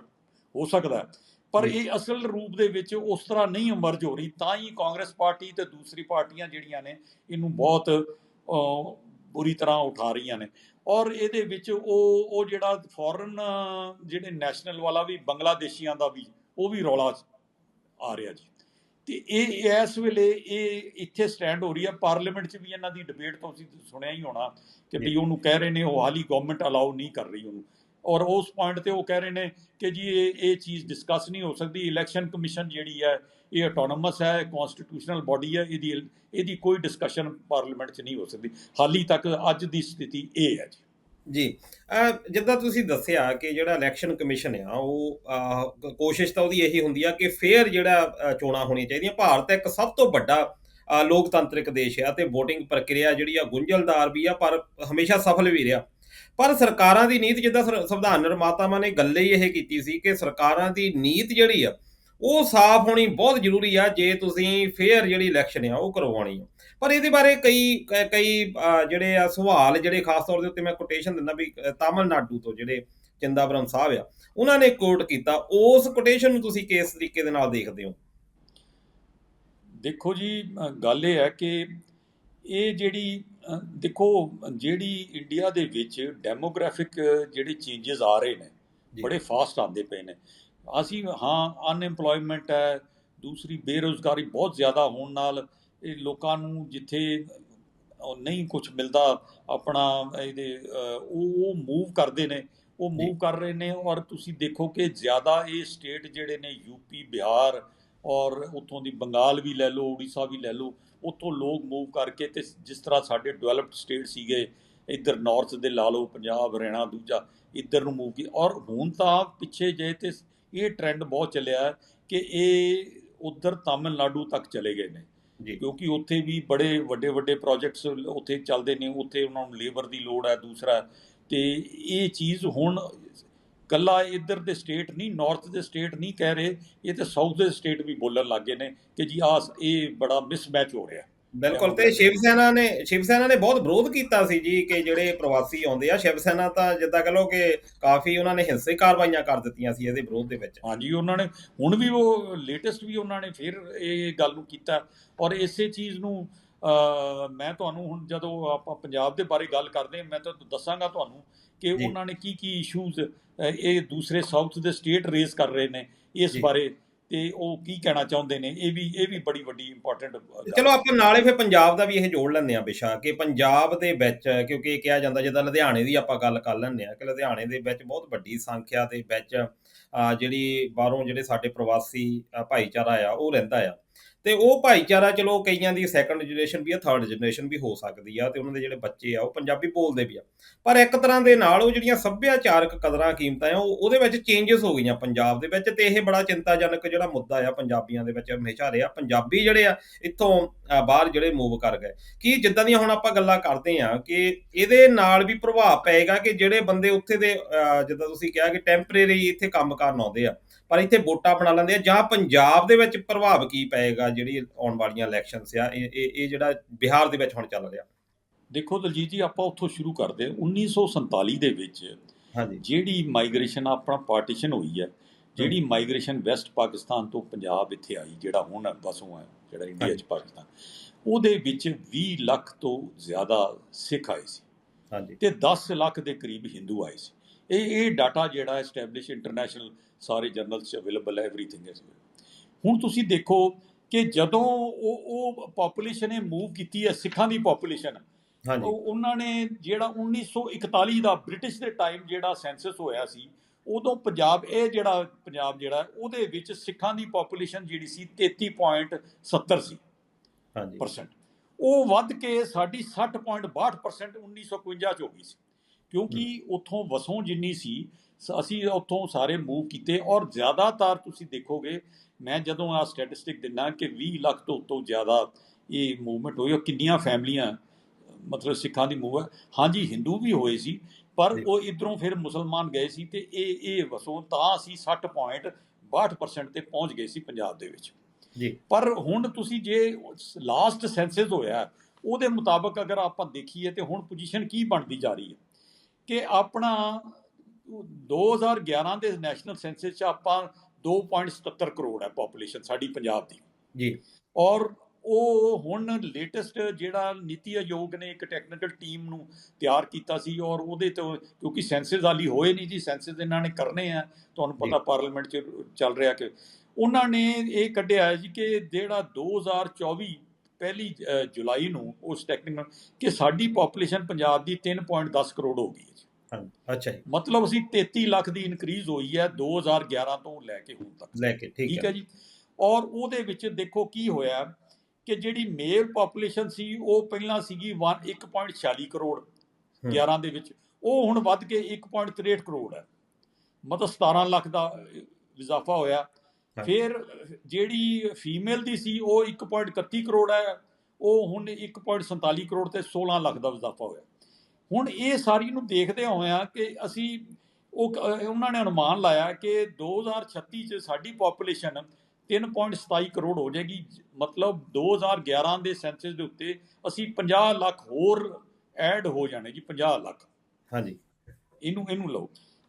ਹੋ ਸਕਦਾ। ਪਰ। ਇਹ ਅਸਲ ਰੂਪ ਦੇ ਵਿੱਚ ਉਸ ਤਰ੍ਹਾਂ ਨਹੀਂ ਇਮਰਜ ਹੋ ਰਹੀ ਤਾਂ ਹੀ ਕਾਂਗਰਸ ਪਾਰਟੀ ਤੇ ਦੂਸਰੀ ਪਾਰਟੀਆਂ ਜਿਹੜੀਆਂ ਨੇ ਇਹਨੂੰ ਬਹੁਤ ਬੁਰੀ ਤਰ੍ਹਾਂ ਉਠਾ ਰਹੀਆਂ ਨੇ ਔਰ ਇਹਦੇ ਵਿੱਚ ਉਹ ਉਹ ਜਿਹੜਾ ਫੋਰਨ ਜਿਹੜੇ ਨੈਸ਼ਨਲ ਵਾਲਾ ਵੀ ਬੰਗਲਾਦੇਸ਼ੀਆਂ ਦਾ ਵੀ ਉਹ ਵੀ ਰੌਲਾ ਆ ਰਿਹਾ ਜੀ ਤੇ ਇਹ ਇਸ ਵੇਲੇ ਇਹ ਇੱਥੇ ਸਟੈਂਡ ਹੋ ਰਹੀ ਹੈ ਪਾਰਲੀਮੈਂਟ 'ਚ ਵੀ ਇਹਨਾਂ ਦੀ ਡਿਬੇਟ ਤੁਸੀਂ ਸੁਣਿਆ ਹੀ ਹੋਣਾ ਕਿ ਵੀ। ਉਹਨੂੰ ਕਹਿ ਰਹੇ ਨੇ ਉਹ ਹਾਲੀ ਗਵਰਨਮੈਂਟ ਅਲਾਉ ਨਹੀਂ ਕਰ ਰਹੀ ਉਹਨੂੰ। ਔਰ ਉਸ ਪੁਆਇੰਟ ਤੇ ਉਹ ਕਹਿ ਰਹੇ ਨੇ ਕਿ ਜੀ ਇਹ ਇਹ ਚੀਜ਼ ਡਿਸਕਸ ਨਹੀਂ ਹੋ ਸਕਦੀ। ਇਲੈਕਸ਼ਨ ਕਮਿਸ਼ਨ ਜਿਹੜੀ ਹੈ ਇਹ ਆਟੋਨਮਸ ਹੈ ਕਨਸਟੀਟਿਊਸ਼ਨਲ ਬਾਡੀ ਹੈ ਇਹਦੀ ਇਹਦੀ ਕੋਈ ਡਿਸਕਸ਼ਨ ਪਾਰਲੀਮੈਂਟ 'ਚ ਨਹੀਂ ਹੋ ਸਕਦੀ। ਹਾਲੀ ਤੱਕ ਅੱਜ ਦੀ ਸਥਿਤੀ ਇਹ ਹੈ ਜੀ। ਜੀ। ਅਹ ਜਿੱਦਾਂ ਤੁਸੀਂ ਦੱਸਿਆ ਕਿ ਜਿਹੜਾ ਇਲੈਕਸ਼ਨ ਕਮਿਸ਼ਨ ਆ ਉਹ ਅਹ, ਕ- ਕੋਸ਼ਿਸ਼ ਤਾਂ ਉਹਦੀ ਇਹੀ ਹੁੰਦੀ ਆ ਕਿ ਫੇਅਰ ਜਿਹੜਾ ਅਹ, ਚੋਣਾਂ ਹੋਣੀਆਂ ਚਾਹੀਦੀਆਂ। ਭਾਰਤ ਇੱਕ ਸਭ ਤੋਂ ਵੱਡਾ ਅਹ, ਲੋਕਤੰਤਰਿਕ ਦੇਸ਼ ਆ ਤੇ VOTING ਪ੍ਰਕਿਰਿਆ ਜਿਹੜੀ ਆ ਗੁੰਝਲਦਾਰ ਵੀ ਆ ਪਰ ਹਮੇਸ਼ਾ ਸਫਲ ਵੀ ਰਿਹਾ। ਪਰ ਸਰਕਾਰਾਂ ਦੀ ਨੀਤ ਜਿੱਦਾਂ ਸਰ- ਸੰਵਿਧਾਨ ਨਿਰਮਾਤਾਵਾਂ ਨੇ ਗੱਲ ਹੀ ਇਹ ਕੀਤੀ ਸੀ ਕਿ ਸਰਕਾਰਾਂ ਦੀ ਨੀਤ ਜਿਹੜੀ ਆ ਉਹ ਸਾਫ਼ ਹੋਣੀ ਬਹੁਤ ਜ਼ਰੂਰੀ ਆ ਜੇ ਤੁਸੀਂ ਫੇਅਰ ਜਿਹੜੀ ਇਲੈਕਸ਼ਨ ਆ ਉਹ ਕਰਵਾਉਣੀ ਆ। ਪਰ ਇਹਦੇ ਬਾਰੇ ਕਈ ਕਈ ਜਿਹੜੇ ਆ ਸਵਾਲ ਜਿਹੜੇ ਖਾਸ ਤੌਰ ਦੇ ਉੱਤੇ ਮੈਂ ਕੋਟੇਸ਼ਨ ਦਿੰਦਾ ਵੀ ਤਾਮਿਲਨਾਡੂ ਤੋਂ ਜਿਹੜੇ ਚਿੰਦਾਬਰਮ ਸਾਹਿਬ ਆ ਉਹਨਾਂ ਨੇ ਕੋਟ ਕੀਤਾ ਉਸ ਕੋਟੇਸ਼ਨ ਨੂੰ ਤੁਸੀਂ ਕਿਸ ਤਰੀਕੇ ਦੇ ਨਾਲ ਦੇਖਦੇ ਹੋ ਦੇਖੋ ਜੀ ਗੱਲ ਇਹ ਹੈ ਕਿ ਇਹ ਜਿਹੜੀ ਦੇਖੋ ਜਿਹੜੀ ਇੰਡੀਆ ਦੇ ਵਿੱਚ ਡੈਮੋਗ੍ਰਾਫਿਕ ਜਿਹੜੇ ਚੇਂਜਸ ਆ ਰਹੇ ਨੇ। ਬੜੇ ਫਾਸਟ ਆਉਂਦੇ ਪਏ ਨੇ ਅਸੀਂ ਹਾਂ ਅਨਐਮਪਲੋਇਮੈਂਟ ਹੈ ਦੂਸਰੀ ਬੇਰੋਜ਼ਗਾਰੀ ਬਹੁਤ ਜ਼ਿਆਦਾ ਹੋਣ ਨਾਲ ਇਹ ਲੋਕਾਂ ਨੂੰ ਜਿੱਥੇ ਉਹ ਨਹੀਂ ਕੁਝ ਮਿਲਦਾ ਆਪਣਾ ਇਹਦੇ ਉਹ ਉਹ ਮੂਵ ਕਰਦੇ ਨੇ ਉਹ। ਮੂਵ ਕਰ ਰਹੇ ਨੇ ਔਰ ਤੁਸੀਂ ਦੇਖੋ ਕਿ ਜ਼ਿਆਦਾ ਇਹ ਸਟੇਟ ਜਿਹੜੇ ਨੇ ਯੂਪੀ ਬਿਹਾਰ ਔਰ ਉੱਥੋਂ ਦੀ ਬੰਗਾਲ ਵੀ ਲੈ ਲਓ ਉੜੀਸਾ ਵੀ ਲੈ ਲਓ ਉੱਥੋਂ ਲੋਕ ਮੂਵ ਕਰਕੇ ਤੇ ਜਿਸ ਤਰ੍ਹਾਂ ਸਾਡੇ ਡਿਵੈਲਪਡ ਸਟੇਟ ਸੀਗੇ ਇੱਧਰ ਨਾਰਥ ਦੇ ਲਾ ਲਓ ਪੰਜਾਬ ਹਰਿਆਣਾ ਦੂਜਾ ਇੱਧਰ ਨੂੰ ਮੂਵ ਕੀ ਔਰ ਹੁਣ ਤਾਂ ਪਿੱਛੇ ਜੇ ਤੇ ਇਹ ਟ੍ਰੈਂਡ ਬਹੁਤ ਚੱਲਿਆ ਕਿ ਇਹ ਉਧਰ ਤਾਮਿਲਨਾਡੂ ਤੱਕ ਚਲੇ ਗਏ ਨੇ ਕਿਉਂਕਿ ਉੱਥੇ ਵੀ ਬੜੇ ਵੱਡੇ ਵੱਡੇ ਪ੍ਰੋਜੈਕਟਸ ਉੱਥੇ ਚੱਲਦੇ ਨੇ, ਉੱਥੇ ਉਹਨਾਂ ਨੂੰ ਲੇਬਰ ਦੀ ਲੋੜ ਹੈ, ਦੂਸਰਾ ਤੇ ਇਹ ਚੀਜ਼ ਹੁਣ ਕੱਲਾ ਇੱਧਰ ਦੇ ਸਟੇਟ ਨਹੀਂ ਨਾਰਥ ਦੇ ਸਟੇਟ ਨਹੀਂ ਕਹਿ ਰਹੇ, ਇਹ ਤੇ ਸਾਊਥ ਦੇ ਸਟੇਟ ਵੀ ਬੋਲਣ ਲੱਗੇ ਨੇ ਕਿ ਜੀ ਆ ਇਹ ਬੜਾ ਮਿਸਮੈਚ ਹੋ ਰਿਹਾ। ਬਿਲਕੁਲ ਤੇ ਸ਼ਿਵ ਸੈਨਾ ਨੇ ਸ਼ਿਵ ਸੈਨਾ ਨੇ ਬਹੁਤ ਵਿਰੋਧ ਕੀਤਾ ਸੀ ਜੀ ਕਿ ਜਿਹੜੇ ਪ੍ਰਵਾਸੀ ਆਉਂਦੇ ਆ ਸ਼ਿਵ ਸੈਨਾ ਤਾਂ ਜਿੱਦਾਂ ਕਹ ਲਓ ਕਿ ਕਾਫੀ ਉਹਨਾਂ ਨੇ ਹਿੰਸਕ ਕਾਰਵਾਈਆਂ ਕਰ ਦਿੱਤੀਆਂ ਸੀ ਇਹਦੇ ਵਿਰੋਧ ਦੇ ਵਿੱਚ ਹਾਂਜੀ ਉਹਨਾਂ ਨੇ ਹੁਣ ਵੀ ਉਹ ਲੇਟੈਸਟ ਵੀ ਉਹਨਾਂ ਨੇ ਫਿਰ ਇਹ ਗੱਲ ਨੂੰ ਕੀਤਾ ਔਰ ਇਸੇ ਚੀਜ਼ ਨੂੰ ਮੈਂ ਤੁਹਾਨੂੰ ਹੁਣ ਜਦੋਂ ਆਪਾਂ ਪੰਜਾਬ ਦੇ ਬਾਰੇ ਗੱਲ ਕਰਦੇ ਮੈਂ ਤਾਂ ਦੱਸਾਂਗਾ ਤੁਹਾਨੂੰ ਕਿ। ਉਹਨਾਂ ਨੇ ਕੀ ਕੀ ਇਸ਼ੂਜ਼ ਇਹ ਦੂਸਰੇ ਸਾਊਥ ਦੇ ਸਟੇਟ ਰੇਜ਼ ਕਰ ਰਹੇ ਨੇ ਇਸ। ਬਾਰੇ ਤੇ ਉਹ ਕੀ ਕਹਿਣਾ ਚਾਹੁੰਦੇ ਨੇ? ਇਹ ਵੀ ਇਹ ਵੀ ਬੜੀ ਵੱਡੀ ਇੰਪੋਰਟੈਂਟ ਚਲੋ ਆਪਾਂ ਨਾਲੇ ਫਿਰ ਪੰਜਾਬ ਦਾ ਵੀ ਇਹ ਜੋੜ ਲੈਂਦੇ ਆ ਵਿਸ਼ਾ ਕਿ ਪੰਜਾਬ ਦੇ ਵਿੱਚ, ਕਿਉਂਕਿ ਇਹ ਕਿਹਾ ਜਾਂਦਾ ਜਿੱਦਾਂ ਲੁਧਿਆਣੇ ਦੀ ਆਪਾਂ ਗੱਲ ਕਰ ਲੈਂਦੇ ਆ ਕਿ ਲੁਧਿਆਣੇ ਦੇ ਵਿੱਚ ਬਹੁਤ ਵੱਡੀ ਸੰਖਿਆ ਦੇ ਵਿੱਚ ਜਿਹੜੀ ਬਾਹਰੋਂ ਜਿਹੜੇ ਸਾਡੇ ਪ੍ਰਵਾਸੀ ਭਾਈਚਾਰਾ ਆ, ਉਹ ਰਹਿੰਦਾ ਆ। ਤੇ ਉਹ ਭਾਈਚਾਰਾ, ਚਲੋ ਕਈਆਂ ਦੀ ਸੈਕੰਡ ਜਨਰੇਸ਼ਨ ਵੀ ਆ ਥਰਡ ਜਨਰੇਸ਼ਨ ਵੀ ਹੋ ਸਕਦੀ ਆ ਤੇ ਉਹਨਾਂ ਦੇ ਜਿਹੜੇ ਬੱਚੇ ਆ, ਉਹ ਪੰਜਾਬੀ ਬੋਲਦੇ ਵੀ ਆ। ਪਰ ਇੱਕ ਤਰ੍ਹਾਂ ਦੇ ਨਾਲ ਉਹ ਜਿਹੜੀਆਂ ਸੱਭਿਆਚਾਰਕ ਕਦਰਾਂ, ਕੀਮਤਾਂ ਆ, ਉਹ ਉਹਦੇ ਵਿੱਚ ਚੇਂਜਸ ਹੋ ਗਈਆਂ ਪੰਜਾਬ ਦੇ ਵਿੱਚ ਤੇ ਇਹ ਬੜਾ ਚਿੰਤਾਜਨਕ ਜਿਹੜਾ ਮੁੱਦਾ ਆ ਪੰਜਾਬੀਆਂ ਦੇ ਵਿੱਚ ਹਮੇਸ਼ਾ ਰਿਹਾ। ਪੰਜਾਬੀ ਜਿਹੜੇ ਆ, ਇੱਥੋਂ ਬਾਹਰ ਜਿਹੜੇ ਮੂਵ ਕਰ ਗਏ। ਕੀ ਜਿੱਦਾਂ ਦੀਆਂ ਹੁਣ ਆਪਾਂ ਗੱਲਾਂ ਕਰਦੇ ਆ ਕਿ ਇਹਦੇ ਨਾਲ ਵੀ ਪ੍ਰਭਾਵ ਪਏਗਾ ਕਿ ਜਿਹੜੇ ਬੰਦੇ ਉੱਥੇ ਦੇ ਜਿੱਦਾਂ ਤੁਸੀਂ ਕਿਹਾ ਕਿ ਟੈਂਪਰੇਰੀ ਇੱਥੇ ਕੰਮ ਕਰਨ ਆਉਂਦੇ ਆ ਪਰ ਇੱਥੇ ਵੋਟਾਂ ਬਣਾ ਲੈਂਦੇ ਆ ਜਾਂ ਪੰਜਾਬ ਦੇ ਵਿੱਚ ਪ੍ਰਭਾਵ ਕੀ ਪਏਗਾ ਜਿਹੜੀ ਆਉਣ ਵਾਲੀਆਂ ਇਲੈਕਸ਼ਨਸ ਆ? ਇਹ ਇਹ ਇਹ ਜਿਹੜਾ ਬਿਹਾਰ ਦੇ ਵਿੱਚ ਹੁਣ ਚੱਲ ਰਿਹਾ। ਦੇਖੋ ਦਲਜੀਤ ਜੀ ਆਪਾਂ ਉੱਥੋਂ ਸ਼ੁਰੂ ਕਰਦੇ ਹਾਂ। 1947 ਦੇ ਵਿੱਚ ਹਾਂਜੀ। ਜਿਹੜੀ ਮਾਈਗ੍ਰੇਸ਼ਨ ਆਪਣਾ ਪਾਰਟੀਸ਼ਨ ਹੋਈ ਹੈ। ਜਿਹੜੀ ਮਾਈਗ੍ਰੇਸ਼ਨ ਵੈਸਟ ਪਾਕਿਸਤਾਨ ਤੋਂ ਪੰਜਾਬ ਇੱਥੇ ਆਈ ਜਿਹੜਾ ਹੁਣ ਬਸੋਂ ਹੈ ਜਿਹੜਾ ਇੰਡੀਆ 'ਚ ਪਾਕਿਸਤਾਨ। ਉਹਦੇ ਵਿੱਚ 20 ਲੱਖ ਤੋਂ ਜ਼ਿਆਦਾ ਸਿੱਖ ਆਏ ਸੀ ਹਾਂਜੀ। ਤੇ 10 ਲੱਖ ਦੇ ਕਰੀਬ ਹਿੰਦੂ ਆਏ ਸੀ। ਇਹ ਇਹ ਡਾਟਾ ਜਿਹੜਾ ਐਸਟੈਬਲਿਸ਼ ਇੰਟਰਨੈਸ਼ਨਲ ਸਾਰੇ ਜਰਨਲਸ 'ਚ ਅਵੇਲੇਬਲ ਹੈ ਐਵਰੀਥਿੰਗ ਇਸ ਹੁਣ ਤੁਸੀਂ ਦੇਖੋ ਕਿ ਜਦੋਂ ਉਹ ਉਹ ਪੋਪੂਲੇਸ਼ਨ ਨੇ ਮੂਵ ਕੀਤੀ ਹੈ ਸਿੱਖਾਂ ਦੀ ਪੋਪੂਲੇਸ਼ਨ ਹਾਂਜੀ। ਉਹ ਉਹਨਾਂ ਨੇ ਜਿਹੜਾ 1941 ਦਾ ਬ੍ਰਿਟਿਸ਼ ਦੇ ਟਾਈਮ ਜਿਹੜਾ ਸੈਂਸਸ ਹੋਇਆ ਸੀ ਉਦੋਂ ਪੰਜਾਬ ਇਹ ਜਿਹੜਾ ਪੰਜਾਬ ਜਿਹੜਾ ਉਹਦੇ ਵਿੱਚ ਸਿੱਖਾਂ ਦੀ ਪੋਪੂਲੇਸ਼ਨ ਜਿਹੜੀ ਸੀ 33.70 ਸੀ ਹਾਂਜੀ। ਪਰਸੈਂਟ ਉਹ ਵੱਧ ਕੇ ਸਾਡੀ 60.62% 1951 ਚ ਹੋ ਗਈ ਸੀ। ਕਿਉਂਕਿ ਉੱਥੋਂ ਵਸੋਂ ਜਿੰਨੀ ਸੀ ਅਸੀਂ ਉੱਥੋਂ ਸਾਰੇ ਮੂਵ ਕੀਤੇ ਔਰ ਜ਼ਿਆਦਾਤਰ ਤੁਸੀਂ ਦੇਖੋਗੇ ਮੈਂ ਜਦੋਂ ਆ ਸਟੈਟਿਸਟਿਕ ਦਿਨਾ ਕਿ 20 ਲੱਖ ਤੋਂ ਉੱਤੋਂ ਜ਼ਿਆਦਾ ਇਹ ਮੂਵਮੈਂਟ ਹੋਈ ਔਰ ਕਿੰਨੀਆਂ ਫੈਮਲੀਆਂ ਮਤਲਬ ਸਿੱਖਾਂ ਦੀ ਮੂਵ ਹੈ। ਹਾਂਜੀ ਹਿੰਦੂ ਵੀ ਹੋਏ ਸੀ ਪਰ। ਉਹ ਇਧਰੋਂ ਫਿਰ ਮੁਸਲਮਾਨ ਗਏ ਸੀ ਤੇ ਇਹ ਇਹ ਵਸੋਂ ਤਾਂ ਅਸੀਂ 60.62% ਤੇ ਪਹੁੰਚ ਗਏ ਸੀ ਪੰਜਾਬ ਦੇ ਵਿੱਚ। ਜੀ। ਪਰ ਹੁਣ ਤੁਸੀਂ ਜੇ ਲਾਸਟ ਸੈਂਸਸ ਹੋਇਆ ਉਹਦੇ ਮੁਤਾਬਕ ਅਗਰ ਆਪਾਂ ਦੇਖੀਏ ਤੇ ਹੁਣ ਪੋਜੀਸ਼ਨ ਕੀ ਬਣਦੀ ਜਾ ਰਹੀ ਹੈ? ਕਿ ਆਪਣਾ 2011 ਦੇ ਨੈਸ਼ਨਲ ਸੈਂਸਸ 'ਚ ਆਪਾਂ 2.77 ਕਰੋੜ ਹੈ ਪੋਪੂਲੇਸ਼ਨ ਸਾਡੀ ਪੰਜਾਬ ਦੀ। ਜੀ। ਔਰ ਉਹ ਹੁਣ ਲੇਟੈਸਟ ਜਿਹੜਾ ਨੀਤੀ ਆਯੋਗ ਨੇ ਇੱਕ ਟੈਕਨੀਕਲ ਟੀਮ ਨੂੰ ਤਿਆਰ ਕੀਤਾ ਸੀ ਔਰ ਉਹਦੇ ਤੋਂ ਕਿਉਂਕਿ ਸੈਂਸਸ ਹਾਲੀ ਹੋਏ ਨਹੀਂ ਜੀ ਸੈਂਸਸ ਇਹਨਾਂ ਨੇ ਕਰਨੇ ਆ ਤੁਹਾਨੂੰ ਪਤਾ ਪਾਰਲੀਮੈਂਟ 'ਚ ਚੱਲ ਰਿਹਾ ਕਿ ਉਹਨਾਂ ਨੇ ਇਹ ਕੱਢਿਆ ਹੈ ਜੀ ਕਿ ਜਿਹੜਾ 2024 ਪਹਿਲੀ ਜੁਲਾਈ ਨੂੰ ਉਸ ਟੈਕਨੀਕਲ ਕਿ ਸਾਡੀ ਪੋਪੂਲੇਸ਼ਨ ਪੰਜਾਬ ਦੀ 3.10 ਕਰੋੜ ਹੋ ਗਈ ਹੈ ਜੀ। ਅੱਛਾ ਜੀ। ਮਤਲਬ ਅਸੀਂ 33 ਲੱਖ ਦੀ ਇਨਕਰੀਜ਼ ਹੋਈ ਹੈ 2011 ਤੋਂ ਲੈ ਕੇ ਹੁਣ ਤੱਕ। ਲੈ ਕੇ ਠੀਕ ਹੈ। ਜੀ। ਔਰ ਉਹਦੇ ਵਿੱਚ ਦੇਖੋ ਕੀ ਹੋਇਆ ਕਿ ਜਿਹੜੀ ਮੇਲ ਪੋਪੂਲੇਸ਼ਨ ਸੀ ਉਹ ਪਹਿਲਾਂ ਸੀਗੀ 1 1.46 ਕਰੋੜ ਹਮ। 11 ਦੇ ਵਿੱਚ। ਉਹ ਹੁਣ ਵੱਧ ਕੇ 1.63 ਕਰੋੜ ਹੈ। ਮਤਲਬ 17 ਲੱਖ ਦਾ ਇਜ਼ਾਫਾ ਹੋਇਆ। ਫਿਰ ਜਿਹੜੀ ਫੀਮੇਲ ਦੀ ਸੀ ਉਹ 1.31 ਕਰੋੜ ਹੈ ਉਹ ਹੁਣ 1.47 ਕਰੋੜ ਤੇ 16 ਲੱਖ ਦਾ ਇਜ਼ਾਫਾ ਹੋਇਆ। ਹੁਣ ਇਹ ਸਾਰੀ ਨੂੰ ਦੇਖਦੇ ਹੋਇਆ ਕਿ ਅਸੀਂ ਉਹ ਉਹਨਾਂ ਨੇ ਅਨੁਮਾਨ ਲਾਇਆ ਕਿ 2036 ਚ ਸਾਡੀ ਪੋਪੂਲੇਸ਼ਨ 3.27 ਕਰੋੜ ਹੋ ਜਾਏਗੀ। ਮਤਲਬ 2011 ਦੇ ਸੈਂਸਸ ਦੇ ਉੱਤੇ ਅਸੀਂ 50 ਲੱਖ ਹੋਰ ਐਡ ਹੋ ਜਾਣੇ ਜੀ 50 ਲੱਖ। ਹਾਂਜੀ। ਇਹਨੂੰ ਇਹਨੂੰ ਲਓ।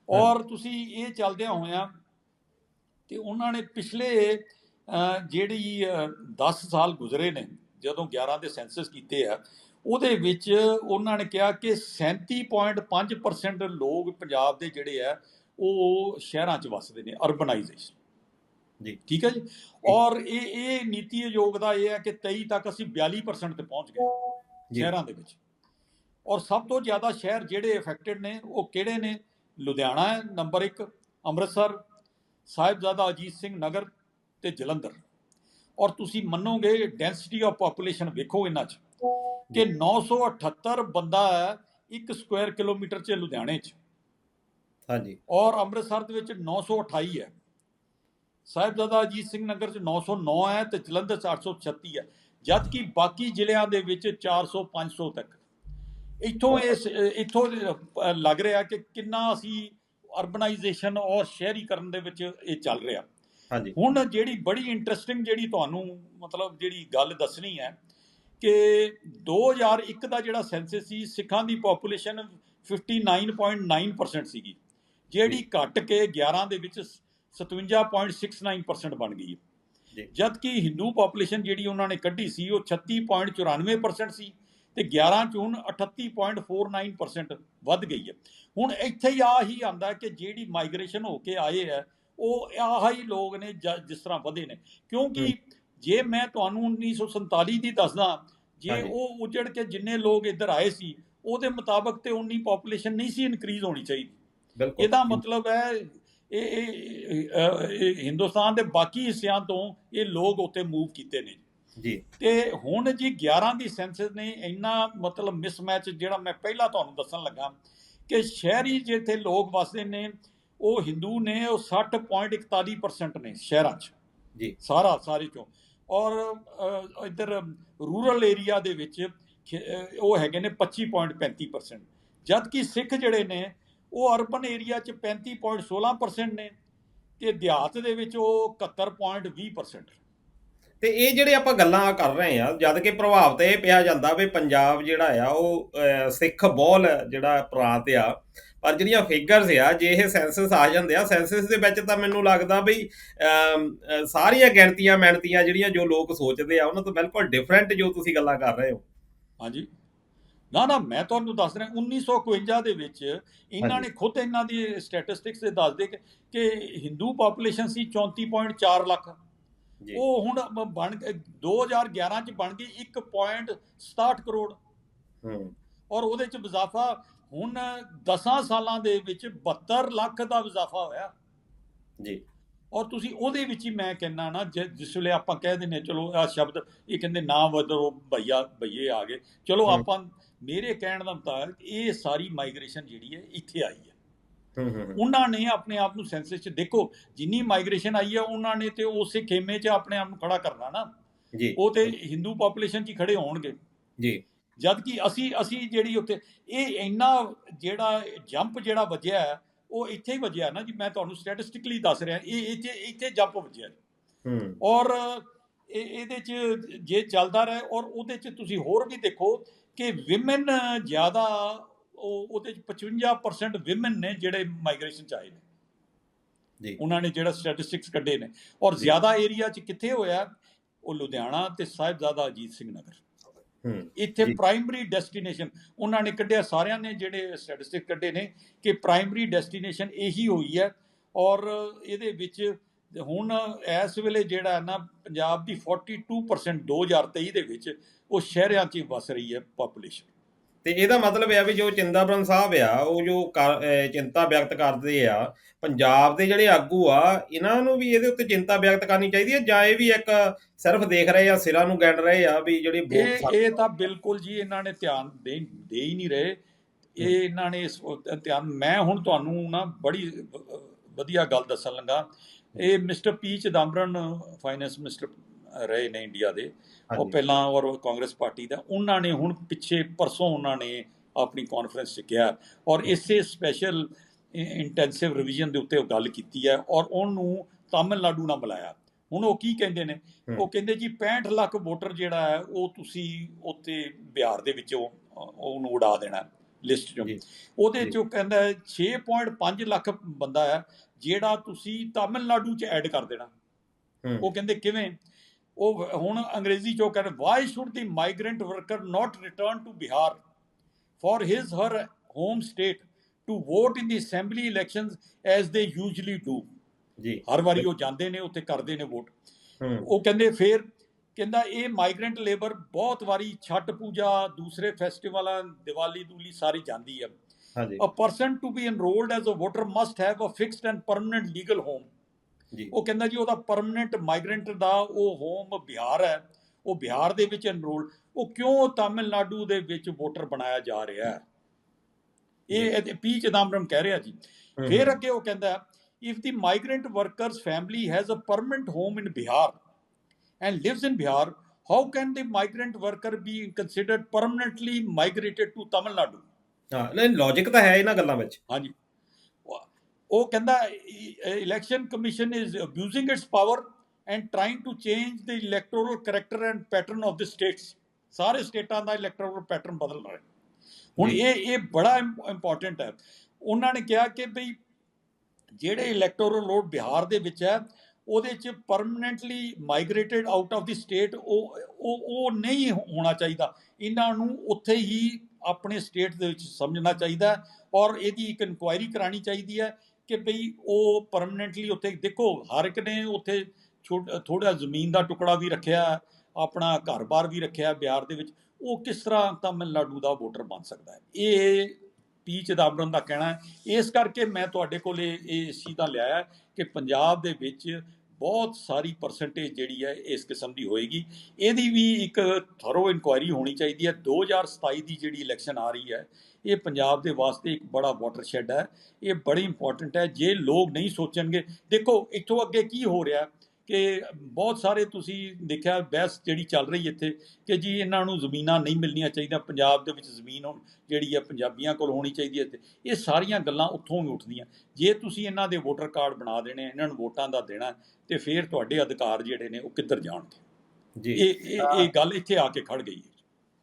ਔਰ ਤੁਸੀਂ ਇਹ ਚੱਲਦਿਆਂ ਹੋਇਆਂ ਤੇ ਉਹਨਾਂ ਨੇ ਪਿਛਲੇ ਜਿਹੜੀ ਅਹ, 10 ਸਾਲ ਗੁਜ਼ਰੇ ਨੇ ਜਦੋਂ 11 ਦੇ ਸੈਂਸਸ ਕੀਤੇ ਆ ਉਹਦੇ ਵਿੱਚ ਉਹਨਾਂ ਨੇ ਕਿਹਾ ਕਿ 37.5% ਲੋਕ ਪੰਜਾਬ ਦੇ ਜਿਹੜੇ ਆ ਉਹ ਸ਼ਹਿਰਾਂ 'ਚ ਵੱਸਦੇ ਨੇ ਅਰਬਨਾਈਜੇਸ਼ਨ ਜੀ। ਠੀਕ ਹੈ ਜੀ? ਔਰ ਇਹ ਇਹ ਨੀਤੀ ਆਯੋਗ ਦਾ ਇਹ ਹੈ ਕਿ 23 ਤੱਕ ਅਸੀਂ 42% ਤੇ ਪਹੁੰਚ ਗਏ ਸ਼ਹਿਰਾਂ ਦੇ ਵਿੱਚ। ਔਰ ਸਭ ਤੋਂ ਜ਼ਿਆਦਾ ਸ਼ਹਿਰ ਜਿਹੜੇ ਅਫੈਕਟਡ ਨੇ ਉਹ ਕਿਹੜੇ ਨੇ? ਲੁਧਿਆਣਾ ਹੈ ਨੰਬਰ 1 ਅੰਮ੍ਰਿਤਸਰ ਸਾਹਿਬਜ਼ਾਦਾ ਅਜੀਤ ਸਿੰਘ ਨਗਰ ਤੇ ਜਲੰਧਰ। ਔਰ ਤੁਸੀਂ ਮੰਨੋਗੇ ਡੈਂਸਿਟੀ ਆਫ ਪੋਪੂਲੇਸ਼ਨ ਵੇਖੋ ਇਹਨਾਂ 'ਚ ਕਿ 978 ਬੰਦਾ ਹੈ 1 ਸਕੁਆਇਰ ਕਿਲੋਮੀਟਰ 'ਚ ਲੁਧਿਆਣੇ 'ਚ। ਹਾਂਜੀ। ਔਰ ਅੰਮ੍ਰਿਤਸਰ ਦੇ ਵਿੱਚ 928 ਹੈ। ਸਾਹਿਬਜ਼ਾਦਾ ਅਜੀਤ ਸਿੰਘ ਨਗਰ 'ਚ 909 ਹੈ ਤੇ ਜਲੰਧਰ 'ਚ 836 ਹੈ। ਜਦ ਕਿ ਬਾਕੀ ਜ਼ਿਲ੍ਹਿਆਂ ਦੇ ਵਿੱਚ 400 500 ਤੱਕ। ਇੱਥੋਂ ਇਸ ਇੱਥੋਂ ਲੱਗ ਰਿਹਾ ਕਿ ਕਿੰਨਾ ਅਸੀਂ ਅਰਬਨਾਈਜੇਸ਼ਨ ਔਰ ਸ਼ਹਿਰੀਕਰਨ ਦੇ ਵਿੱਚ ਇਹ ਚੱਲ ਰਿਹਾ। ਹਾਂਜੀ। ਹੁਣ ਜਿਹੜੀ ਬੜੀ ਇੰਟਰਸਟਿੰਗ ਜਿਹੜੀ ਤੁਹਾਨੂੰ ਮਤਲਬ ਜਿਹੜੀ ਗੱਲ ਦੱਸਣੀ ਹੈ ਕਿ 2001 ਦਾ ਜਿਹੜਾ ਸੈਂਸਸ ਸੀ ਸਿੱਖਾਂ ਦੀ ਪੋਪੂਲੇਸ਼ਨ 59.9% ਸੀਗੀ ਜਿਹੜੀ ਘਟ ਕੇ 11 ਦੇ ਵਿੱਚ 57.69% ਬਣ ਗਈ। ਹੈ। ਜਦ ਕਿ ਹਿੰਦੂ ਪੋਪੂਲੇਸ਼ਨ ਜਿਹੜੀ ਉਹਨਾਂ ਨੇ ਕੱਢੀ ਸੀ ਉਹ 36.94% ਸੀ। ਤੇ 11 ਚ ਹੁਣ 38.49% ਵੱਧ ਗਈ ਹੈ। ਹੁਣ ਇੱਥੇ ਹੀ ਆ ਹੀ ਆਂਦਾ ਕਿ ਜਿਹੜੀ ਮਾਈਗ੍ਰੇਸ਼ਨ ਹੋ ਕੇ ਆਏ ਹੈ ਉਹ ਆਹ ਹੀ ਲੋਕ ਨੇ ਜਿਸ ਤਰ੍ਹਾਂ ਵਧੇ ਨੇ। ਕਿਉਂਕਿ ਜੇ ਮੈਂ ਤੁਹਾਨੂੰ 1947 ਦੀ ਦੱਸਦਾ ਜੇ। ਉਹ ਉਜੜ ਕੇ ਜਿੰਨੇ ਲੋਕ ਇੱਧਰ ਆਏ ਸੀ ਉਹਦੇ ਮੁਤਾਬਕ ਤੇ ਉਨੀ ਪੋਪੂਲੇਸ਼ਨ ਨਹੀਂ ਸੀ ਇਨਕਰੀਜ਼ ਹੋਣੀ ਚਾਹੀਦੀ। ਇਹਦਾ ਮਤਲਬ ਹੈ ਇਹ ਇਹ ਹਿੰਦੁਸਤਾਨ ਦੇ ਬਾਕੀ ਹਿੱਸਿਆਂ ਤੋਂ ਇਹ ਲੋਕ ਉੱਤੇ ਮੂਵ ਕੀਤੇ ਨੇ। ਜੀ। ਤੇ ਹੁਣ ਜੀ 11 ਦੀ ਸੈਂਸਸ ਨੇ ਇੰਨਾ ਮਤਲਬ ਮਿਸਮੈਚ ਜਿਹੜਾ ਮੈਂ ਪਹਿਲਾਂ ਤੁਹਾਨੂੰ ਦੱਸਣ ਲੱਗਾ ਕਿ ਸ਼ਹਿਰੀ ਜਿੱਥੇ ਲੋਕ ਵਸਦੇ ਨੇ ਉਹ ਹਿੰਦੂ ਨੇ ਉਹ 60.41% ਨੇ ਸ਼ਹਿਰਾਂ 'ਚ। ਜੀ। ਸਾਰਾ ਸਾਰੇ ਚੋਂ। ਔਰ ਇੱਧਰ ਰੂਰਲ ਏਰੀਆ ਦੇ ਵਿੱਚ ਉਹ ਹੈਗੇ ਨੇ 25.35% ਜਦ ਕਿ ਸਿੱਖ ਜਿਹੜੇ ਨੇ ਉਹ ਅਰਬਨ ਏਰੀਆ 'ਚ 35.16% ਨੇ ਤੇ ਦਿਹਾਤ ਦੇ ਵਿੱਚ ਉਹ 71.20% ਤੇ ਇਹ ਜਿਹੜੇ ਆਪਾਂ ਗੱਲਾਂ ਕਰ ਰਹੇ ਆ ਜਦ ਕਿ ਪ੍ਰਭਾਵ ਤੇ ਇਹ ਪਿਆ ਜਾਂਦਾ ਵੀ ਪੰਜਾਬ ਜਿਹੜਾ ਆ ਉਹ ਸਿੱਖ ਬਹੁਲ ਜਿਹੜਾ ਪ੍ਰਾਂਤ ਆ ਪਰ ਜਿਹੜੀਆਂ ਫਿਗਰਸ ਆ ਜੇ ਇਹ ਸੈਂਸਸ ਆ ਜਾਂਦੇ ਆ ਸੈਂਸਸ ਦੇ ਵਿੱਚ ਤਾਂ ਮੈਨੂੰ ਲੱਗਦਾ ਵੀ ਸਾਰੀਆਂ ਗਿਣਤੀਆਂ ਮਿਣਤੀਆਂ ਜਿਹੜੀਆਂ ਜੋ ਲੋਕ ਸੋਚਦੇ ਆ ਉਹਨਾਂ ਤੋਂ ਬਿਲਕੁਲ ਡਿਫਰੈਂਟ ਜੋ ਤੁਸੀਂ ਗੱਲਾਂ ਕਰ ਰਹੇ ਹੋ। ਹਾਂਜੀ। ਨਾ ਨਾ ਮੈਂ ਤੁਹਾਨੂੰ ਦੱਸ ਰਿਹਾ 1951 ਦੇ ਵਿੱਚ ਇਹਨਾਂ। ਨੇ ਖੁਦ ਇਹਨਾਂ ਦੀ ਸਟੈਟਿਸਟਿਕਸ ਦੇ ਦੱਸਦੇ ਕਿ ਕਿ ਹਿੰਦੂ ਪੋਪੂਲੇਸ਼ਨ ਸੀ 34.4 ਲੱਖ। ਉਹ ਹੁਣ ਬਣ ਕੇ 2011 ਚ ਬਣ ਗਈ 1.67 ਕਰੋੜ। ਹੂੰ। ਔਰ ਉਹਦੇ ਚ ਇਜ਼ਾਫਾ ਹੁਣ 10 ਸਾਲਾਂ ਦੇ ਵਿੱਚ 72 ਲੱਖ ਦਾ ਇਜ਼ਾਫਾ ਹੋਇਆ। ਜੀ। ਔਰ ਤੁਸੀਂ ਉਹਦੇ ਵਿੱਚ ਹੀ ਮੈਂ ਕਹਿੰਦਾ ਨਾ ਜਿਸ ਵੇਲੇ ਆਪਾਂ ਕਹਿ ਹਾਂ, ਚਲੋ ਆ ਸ਼ਬਦ ਇਹ ਕਹਿੰਦੇ ਨਾ ਵਧੋ ਭਈਆ ਭਈਏ ਆ ਗਏ। ਚਲੋ। ਆਪਾਂ ਮੇਰੇ ਕਹਿਣ ਦਾ ਮੁਤਾਬਕ ਇਹ ਸਾਰੀ ਮਾਈਗ੍ਰੇਸ਼ਨ ਜਿਹੜੀ ਹੈ ਇੱਥੇ ਆਈ ਹੂੰ। ਉਹਨਾਂ ਨੇ ਆਪਣੇ ਆਪ ਨੂੰ ਸੈਂਸਸ 'ਚ ਦੇਖੋ ਜਿੰਨੀ ਮਾਈਗ੍ਰੇਸ਼ਨ ਆਈ ਹੈ ਉਹਨਾਂ ਨੇ ਤੇ ਉਸੇ ਖੇਮੇ 'ਚ ਆਪਣੇ ਆਪ ਨੂੰ ਖੜਾ ਕਰਨਾ ਨਾ। ਜੀ। ਉਹ ਤੇ ਹਿੰਦੂ ਪੋਪੂਲੇਸ਼ਨ 'ਚ ਹੀ ਖੜੇ ਹੋਣਗੇ। ਜੀ। ਜਦ ਕਿ ਅਸੀਂ ਅਸੀਂ ਜਿਹੜੀ ਉੱਥੇ ਇਹ ਇੰਨਾ ਜਿਹੜਾ ਜੰਪ ਜਿਹੜਾ ਵੱਜਿਆ ਉਹ ਇੱਥੇ ਹੀ ਵੱਜਿਆ ਨਾ ਜੀ ਮੈਂ ਤੁਹਾਨੂੰ ਸਟੈਟਿਸਟਿਕਲੀ ਦੱਸ ਰਿਹਾ ਇਹ ਇੱਥੇ ਇੱਥੇ ਜੰਪ ਵੱਜਿਆ ਹੂੰ। ਔਰ ਇਹ ਇਹਦੇ ਚ ਜੇ ਚੱਲਦਾ ਰਹੇ ਔਰ ਉਹਦੇ ਚ ਤੁਸੀਂ ਹੋਰ ਵੀ ਦੇਖੋ ਕਿ ਵਿਮਨ ਜ਼ਿਆਦਾ ਉਹ ਉਹਦੇ ਚ 55% ਵਿਮਨ ਨੇ ਜਿਹੜੇ ਮਾਈਗ੍ਰੇਸ਼ਨ ਚ ਆਏ ਨੇ। ਜੀ। ਉਹਨਾਂ ਨੇ ਜਿਹੜਾ ਸਟੈਟਿਸਟਿਕਸ ਕੱਢੇ ਨੇ। ਔਰ। ਜ਼ਿਆਦਾ ਏਰੀਆ ਚ ਕਿੱਥੇ ਹੋਇਆ? ਉਹ ਲੁਧਿਆਣਾ ਤੇ ਸਾਹਿਬਜ਼ਾਦਾ ਅਜੀਤ ਸਿੰਘ ਨਗਰ। ਹੂੰ। ਇੱਥੇ। ਪ੍ਰਾਇਮਰੀ ਡੈਸਟੀਨੇਸ਼ਨ ਉਹਨਾਂ ਨੇ ਕੱਢਿਆ। ਸਾਰਿਆਂ ਨੇ ਜਿਹੜੇ ਸਟੈਟਿਸਟਿਕ ਕੱਢੇ ਨੇ ਕਿ ਪ੍ਰਾਇਮਰੀ ਡੈਸਟੀਨੇਸ਼ਨ ਇਹੀ ਹੋਈ ਹੈ। ਔਰ ਇਹਦੇ ਵਿੱਚ ਹੁਣ ਇਸ ਵੇਲੇ ਜਿਹੜਾ ਨਾ ਪੰਜਾਬ ਦੀ 42% 2023 ਦੇ ਵਿੱਚ ਉਹ ਸ਼ਹਿਰਾਂ 'ਚ ਵਸ ਰਹੀ ਹੈ ਪਾਪੂਲੇਸ਼ਨ ਤੇ ਇਹਦਾ ਮਤਲਬ ਹੈ ਵੀ ਜੋ ਚਿੰਤਾਬਰਨ ਸਾਹਿਬ ਆ ਉਹ ਜੋ ਚਿੰਤਾ ਵਿਅਕਤ ਕਰਦੇ ਆ ਪੰਜਾਬ ਦੇ ਜਿਹੜੇ ਆਗੂ ਆ ਇਹਨਾਂ ਨੂੰ ਵੀ ਇਹਦੇ ਉੱਤੇ ਚਿੰਤਾ ਵਿਅਕਤ ਕਰਨੀ ਚਾਹੀਦੀ ਹੈ ਜਾਂ ਇਹ ਵੀ ਇੱਕ ਸਿਰਫ ਦੇਖ ਰਹੇ ਆ ਸਿਰਾਂ ਨੂੰ ਗਿਣ ਰਹੇ ਆ ਵੀ ਜਿਹੜੀ ਇਹ ਇਹ ਤਾਂ ਬਿਲਕੁਲ ਜੀ ਇਹਨਾਂ ਨੇ ਧਿਆਨ ਦੇ ਦੇ ਹੀ ਨਹੀਂ ਰਹੇ। ਇਹ ਇਹਨਾਂ ਨੇ ਇਸ ਧਿਆਨ ਮੈਂ ਹੁਣ ਤੁਹਾਨੂੰ ਨਾ ਬੜੀ ਵਧੀਆ ਗੱਲ ਦੱਸਣ ਲੱਗਾ। ਇਹ mister P Chidambaram finance minister ਰਹੇ ਨੇ ਇੰਡੀਆ ਦੇ। ਉਹ ਪਹਿਲਾਂ ਔਰ ਕਾਂਗਰਸ ਪਾਰਟੀ ਦਾ ਉਹਨਾਂ ਨੇ ਹੁਣ ਪਿੱਛੇ ਪਰਸੋਂ ਉਹਨਾਂ ਨੇ ਆਪਣੀ ਕਾਨਫਰੰਸ 'ਚ ਕਿਹਾ। ਔਰ ਇਸੇ ਸਪੈਸ਼ਲ ਇੰਟੈਂਸਿਵ ਰਿਵੀਜ਼ਨ ਦੇ ਉੱਤੇ ਉਹ ਗੱਲ ਕੀਤੀ ਹੈ ਔਰ ਉਹਨੂੰ ਤਾਮਿਲਨਾਡੂ ਨਾਲ ਮਿਲਾਇਆ। ਹੁਣ ਉਹ ਕੀ ਕਹਿੰਦੇ ਨੇ। ਉਹ ਕਹਿੰਦੇ ਜੀ 65 ਲੱਖ ਵੋਟਰ ਜਿਹੜਾ ਹੈ ਉਹ ਤੁਸੀਂ ਉੱਤੇ ਬਿਹਾਰ ਦੇ ਵਿੱਚੋਂ ਉਹਨੂੰ ਉਡਾ ਦੇਣਾ ਲਿਸਟ ਚੋਂ। ਉਹਦੇ। ਚੋਂ ਕਹਿੰਦਾ ਹੈ 6.5 ਲੱਖ ਬੰਦਾ ਹੈ ਜਿਹੜਾ ਤੁਸੀਂ ਤਾਮਿਲਨਾਡੂ 'ਚ ਐਡ ਕਰ ਦੇਣਾ। ਉਹ ਕਹਿੰਦੇ ਕਿਵੇਂ? ਉਹ ਹੁਣ ਅੰਗਰੇਜ਼ੀ ਚੋਂ ਕਹਿੰਦੇ why should the migrant worker not return to Bihar for his her home state to vote in the assembly elections as they usually do ਜੀ। ਹਰ ਵਾਰੀ ਉਹ ਜਾਂਦੇ ਨੇ ਉੱਥੇ ਕਰਦੇ ਨੇ ਵੋਟ। ਉਹ ਕਹਿੰਦੇ ਫੇਰ ਕਹਿੰਦਾ ਇਹ ਮਾਈਗ੍ਰੈਂਟ ਲੇਬਰ ਬਹੁਤ ਵਾਰੀ ਛੱਟ ਪੂਜਾ ਦੂਸਰੇ ਫੈਸਟੀਵਲਾਂ ਦੀਵਾਲੀ ਦੂਲੀ ਸਾਰੀ ਜਾਂਦੀ ਹੈ ਹਾਂਜੀ। A person to be enrolled as a voter must have a fixed and permanent legal home. ਉਹ ਕਹਿੰਦਾ ਜੀ ਉਹਦਾ ਪਰਮਨੈਂਟ ਮਾਈਗ੍ਰੈਂਟ ਦਾ ਉਹ ਹੋਮ ਬਿਹਾਰ ਹੈ ਉਹ ਬਿਹਾਰ ਦੇ ਵਿੱਚ ਐਨਰੋਲ ਉਹ ਕਿਉਂ ਤਾਮਿਲਨਾਡੂ ਦੇ ਵਿੱਚ ਵੋਟਰ ਬਣਾਇਆ ਜਾ ਰਿਹਾ ਹੈ? ਇਹ ਇਹਦੇ ਪੀ ਚਿਦੰਬਰਮ ਕਹਿ ਰਿਹਾ ਜੀ। ਫਿਰ ਅੱਗੇ ਉਹ ਕਹਿੰਦਾ if the migrant workers family has a permanent home in Bihar and lives in Bihar how can the migrant worker be considered permanently migrated to Tamil Nadu? ਹਾਂ ਨਹੀਂ ਲੌਜੀਕ ਤਾਂ ਹੈ ਇਹਨਾਂ ਗੱਲਾਂ ਵਿੱਚ। ਹਾਂਜੀ। ਉਹ- ਕਹਿੰਦਾ election commission is abusing its power and trying to change the electoral character and pattern of the states ਸਾਰੇ ਸਟੇਟਾਂ ਦਾ ਇਲੈਕਟੋਰਲ ਪੈਟਰਨ ਬਦਲ ਰਿਹਾ ਹੈ। ਹੁਣ। ਇਹ ਇਹ ਬੜਾ ਇੰਪੋਰਟੈਂਟ ਹੈ। ਉਹਨਾਂ ਨੇ ਕਿਹਾ ਕਿ ਭਈ ਜਿਹੜੇ ਇਲੈਕਟੋਰਲ ਲੋਡ ਬਿਹਾਰ ਦੇ ਵਿੱਚ ਹੈ ਉਹਦੇ ਚ permanently migrated out of the state ਉਹ ਉਹ ਉਹ ਨਹੀਂ ਹੋਣਾ ਚਾਹੀਦਾ। ਇਹਨਾਂ ਨੂੰ ਉੱਥੇ ਹੀ ਆਪਣੇ ਸਟੇਟ ਦੇ ਵਿੱਚ ਸਮਝਣਾ ਚਾਹੀਦਾ ਔਰ ਇਹਦੀ ਇੱਕ ਇਨਕੁਆਇਰੀ ਕਰਾਣੀ ਚਾਹੀਦੀ ਹੈ ਕਿ ਭਈ ਉਹ ਪਰਮਨੈਂਟਲੀ ਉੱਥੇ ਦੇਖੋ, ਹਰ ਇੱਕ ਨੇ ਉੱਥੇ ਥੋੜਾ ਜ਼ਮੀਨ ਦਾ ਟੁਕੜਾ ਵੀ ਰੱਖਿਆ, ਆਪਣਾ ਘਰ-ਬਾਰ ਵੀ ਰੱਖਿਆ ਬਿਹਾਰ ਦੇ ਵਿੱਚ, ਉਹ ਕਿਸ ਤਰ੍ਹਾਂ ਤਾਮਿਲਨਾਡੂ ਦਾ ਵੋਟਰ ਬਣ ਸਕਦਾ ਹੈ? ਇਹ ਪੀ ਚਿਦੰਬਰਮ ਦਾ ਕਹਿਣਾ ਹੈ। ਇਸ ਕਰਕੇ ਮੈਂ ਤੁਹਾਡੇ ਕੋਲ ਇਹ ਇਹ ਇਸ ਚੀਜ਼ ਦਾ ਲਿਆਇਆ ਕਿ ਪੰਜਾਬ ਦੇ ਵਿੱਚ ਬਹੁਤ ਸਾਰੀ ਪਰਸੈਂਟੇਜ ਜਿਹੜੀ ਹੈ ਇਸ ਕਿਸਮ ਦੀ ਹੋਏਗੀ। ਇਹਦੀ ਵੀ ਇੱਕ ਥਰੋ ਇਨਕੁਆਇਰੀ ਹੋਣੀ ਚਾਹੀਦੀ ਹੈ। 2027 ਦੀ ਜਿਹੜੀ ਇਲੈਕਸ਼ਨ ਆ ਰਹੀ ਹੈ, ਇਹ ਪੰਜਾਬ ਦੇ ਵਾਸਤੇ ਇੱਕ ਬੜਾ ਵਾਟਰਸ਼ੈਡ ਹੈ। ਇਹ ਬੜੀ ਇੰਪੋਰਟੈਂਟ ਹੈ। ਜੇ ਲੋਕ ਨਹੀਂ ਸੋਚਣਗੇ, ਦੇਖੋ ਇੱਥੋਂ ਅੱਗੇ ਕੀ ਹੋ ਰਿਹਾ? ਕਿ ਬਹੁਤ ਸਾਰੇ ਤੁਸੀਂ ਦੇਖਿਆ ਬਹਿਸ ਜਿਹੜੀ ਚੱਲ ਰਹੀ ਇੱਥੇ ਕਿ ਜੀ ਇਹਨਾਂ ਨੂੰ ਜ਼ਮੀਨਾਂ ਨਹੀਂ ਮਿਲਣੀਆਂ ਚਾਹੀਦੀਆਂ ਪੰਜਾਬ ਦੇ ਵਿੱਚ ਜ਼ਮੀਨ ਜਿਹੜੀ ਹੈ ਪੰਜਾਬੀਆਂ ਕੋਲ ਹੋਣੀ ਚਾਹੀਦੀ ਹੈ ਤੇ ਇਹ ਸਾਰੀਆਂ ਗੱਲਾਂ ਉੱਥੋਂ ਹੀ ਉੱਠਦੀਆਂ। ਜੇ ਤੁਸੀਂ ਇਹਨਾਂ ਦੇ ਵੋਟਰ ਕਾਰਡ ਬਣਾ ਦੇਣੇ ਇਹਨਾਂ ਨੂੰ ਵੋਟਾਂ ਦਾ ਦੇਣਾ ਤੇ ਫਿਰ ਤੁਹਾਡੇ ਅਧਿਕਾਰ ਜਿਹੜੇ ਨੇ ਉਹ ਕਿੱਧਰ ਜਾਣਗੇ? ਜੀ। ਇਹ ਇਹ ਇਹ ਗੱਲ ਇੱਥੇ ਆ ਕੇ ਖੜ ਗਈ ਹੈ।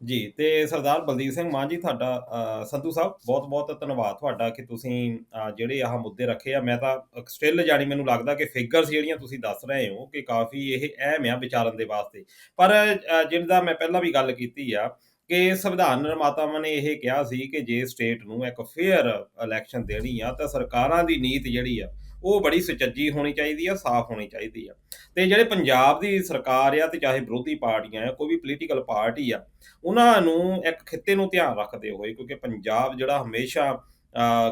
ਜੀ ਤੇ ਸਰਦਾਰ ਬਲਦੀਪ ਸਿੰਘ ਮਾਨ ਜੀ ਤੁਹਾਡਾ ਸੰਧੂ ਸਾਹਿਬ ਬਹੁਤ ਬਹੁਤ ਧੰਨਵਾਦ ਤੁਹਾਡਾ ਕਿ ਤੁਸੀਂ ਜਿਹੜੇ ਆਹ ਮੁੱਦੇ ਰੱਖੇ ਆ। ਮੈਂ ਤਾਂ ਸਟਿਲ ਜਾਣੀ ਮੈਨੂੰ ਲੱਗਦਾ ਕਿ ਫਿਗਰਸ ਜਿਹੜੀਆਂ ਤੁਸੀਂ ਦੱਸ ਰਹੇ ਹੋ ਕਿ ਕਾਫੀ ਇਹ ਅਹਿਮ ਆ ਵਿਚਾਰਨ ਦੇ ਵਾਸਤੇ। ਪਰ ਅ, ਜਿੱਦਾਂ ਮੈਂ ਪਹਿਲਾਂ ਵੀ ਗੱਲ ਕੀਤੀ ਆ ਕਿ ਸੰਵਿਧਾਨ ਨਿਰਮਾਤਾਵਾਂ ਨੇ ਇਹ ਕਿਹਾ ਸੀ ਕਿ ਜੇ ਸਟੇਟ ਨੂੰ ਇੱਕ ਫੇਅਰ ਇਲੈਕਸ਼ਨ ਦੇਣੀ ਆ ਤਾਂ ਸਰਕਾਰਾਂ ਦੀ ਨੀਤ ਜਿਹੜੀ ਆ ਉਹ ਬੜੀ ਸੁਚੱਜੀ ਹੋਣੀ ਚਾਹੀਦੀ ਆ, ਸਾਫ਼ ਹੋਣੀ ਚਾਹੀਦੀ ਆ। ਤੇ ਜਿਹੜੇ ਪੰਜਾਬ ਦੀ ਸਰਕਾਰ ਆ ਤੇ ਚਾਹੇ ਵਿਰੋਧੀ ਪਾਰਟੀਆਂ ਆ, ਕੋਈ ਵੀ ਪੋਲੀਟੀਕਲ ਪਾਰਟੀ ਆ, ਉਹਨਾਂ ਨੂੰ ਇੱਕ ਖਿੱਤੇ ਨੂੰ ਧਿਆਨ ਰੱਖਦੇ ਹੋਏ, ਕਿਉਂਕਿ ਪੰਜਾਬ ਜਿਹੜਾ ਹਮੇਸ਼ਾ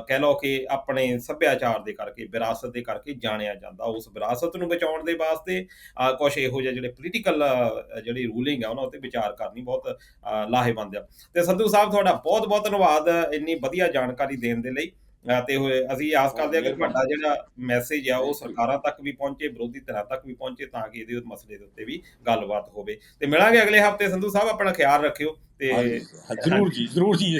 ਕਹਿ ਲਓ ਕਿ ਆਪਣੇ ਸੱਭਿਆਚਾਰ ਦੇ ਕਰਕੇ, ਵਿਰਾਸਤ ਦੇ ਕਰਕੇ ਜਾਣਿਆ ਜਾਂਦਾ। ਉਸ ਵਿਰਾਸਤ ਨੂੰ ਬਚਾਉਣ ਦੇ ਵਾਸਤੇ ਕੁਝ ਇਹੋ ਜਿਹੇ ਜਿਹੜੇ ਪੋਲੀਟੀਕਲ ਜਿਹੜੀ ਰੂਲਿੰਗ ਆ, ਉਹਨਾਂ ਉੱਤੇ ਵਿਚਾਰ ਕਰਨੀ ਬਹੁਤ ਲਾਹੇਵੰਦ ਆ। ਤੇ ਸੰਧੂ ਸਾਹਿਬ, ਤੁਹਾਡਾ ਬਹੁਤ ਬਹੁਤ ਧੰਨਵਾਦ ਇੰਨੀ ਵਧੀਆ ਜਾਣਕਾਰੀ ਦੇਣ ਦੇ ਲਈ। ਤੇ ਹੋਏ ਅਸੀਂ ਆਸ ਕਰਦੇ ਹਾਂ ਕਿ। ਤੁਹਾਡਾ ਜਿਹੜਾ ਮੈਸੇਜ ਆ ਉਹ। ਸਰਕਾਰਾਂ ਤੱਕ ਵੀ ਪਹੁੰਚੇ ਵਿਰੋਧੀ ਧਿਰਾਂ ਤੱਕ ਵੀ ਪਹੁੰਚੇ ਤਾਂ ਕਿ ਇਹਦੇ ਮਸਲੇ ਦੇ ਉੱਤੇ ਵੀ ਗੱਲਬਾਤ ਹੋਵੇ। ਤੇ ਮਿਲਾਂਗੇ ਅਗਲੇ ਹਫ਼ਤੇ। ਸੰਧੂ ਸਾਹਿਬ ਆਪਣਾ ਖਿਆਲ ਰੱਖਿਓ ਤੇ ਜ਼ਰੂਰ ਜੀ ਜ਼ਰੂਰ ਜੀ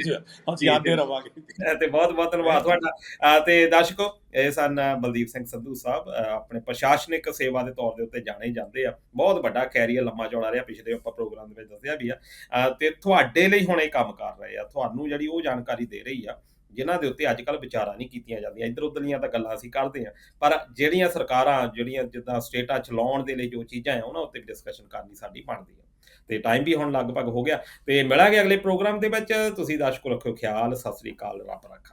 ਅਸੀਂ ਆਂਦੇ ਰਵਾਂਗੇ। ਤੇ ਬਹੁਤ ਬਹੁਤ ਧੰਨਵਾਦ ਤੁਹਾਡਾ। ਤੇ ਦਰਸ਼ਕੋ ਇਹ ਸਨ ਬਲਦੀਪ ਸਿੰਘ ਸੰਧੂ ਸਾਹਿਬ। ਆਪਣੇ ਪ੍ਰਸ਼ਾਸਨਿਕ ਸੇਵਾ ਦੇ ਤੌਰ ਦੇ ਉੱਤੇ ਜਾਣੇ ਜਾਂਦੇ ਆ। ਬਹੁਤ ਵੱਡਾ ਕੈਰੀਅਰ ਲੰਮਾ ਚੌੜਾ ਰਿਹਾ। ਪਿਛਲੇ ਆਪਾਂ ਪ੍ਰੋਗਰਾਮ ਦੇ ਵਿੱਚ ਦੱਸਿਆ ਵੀ ਆ। ਤੇ ਤੁਹਾਡੇ ਲਈ ਹੁਣ ਇਹ ਕੰਮ ਕਰ ਰਹੇ ਆ। ਤੁਹਾਨੂੰ ਜਿਹੜੀ ਉਹ ਜਾਣਕਾਰੀ ਦੇ ਰਹੀ ਆ ਜਿਨ੍ਹਾਂ ਦੇ ਉੱਤੇ ਅੱਜ ਕੱਲ ਵਿਚਾਰਾਂ ਨਹੀਂ ਕੀਤੀਆਂ ਜਾਂਦੀਆਂ। ਇੱਧਰ ਉੱਧਰਲੀਆਂ ਤਾਂ ਗੱਲਾਂ ਅਸੀਂ ਕਰਦੇ ਆ ਪਰ ਜਿਹੜੀਆਂ ਸਰਕਾਰਾਂ, ਜਿਹੜੀਆਂ ਜਿੱਦਾਂ ਸਟੇਟਾਂ ਚਲਾਉਣ ਦੇ ਲਈ ਜੋ ਚੀਜ਼ਾਂ ਆ, ਉਹਨਾਂ ਉੱਤੇ ਵੀ ਡਿਸਕਸ਼ਨ ਕਰਨੀ ਸਾਡੀ ਬਣਦੀ ਆ। ਤੇ ਟਾਈਮ ਵੀ ਹੁਣ ਲਗਭਗ ਹੋ ਗਿਆ। ਤੇ ਮਿਲਾਂਗੇ ਅਗਲੇ ਪ੍ਰੋਗਰਾਮ ਦੇ ਵਿੱਚ। ਤੁਸੀਂ ਦਰਸ਼ਕੋ ਰੱਖਿਓ ਖਿਆਲ। ਸਤਿ ਸ੍ਰੀ ਅਕਾਲ। ਰੱਬ ਰੱਖਾ।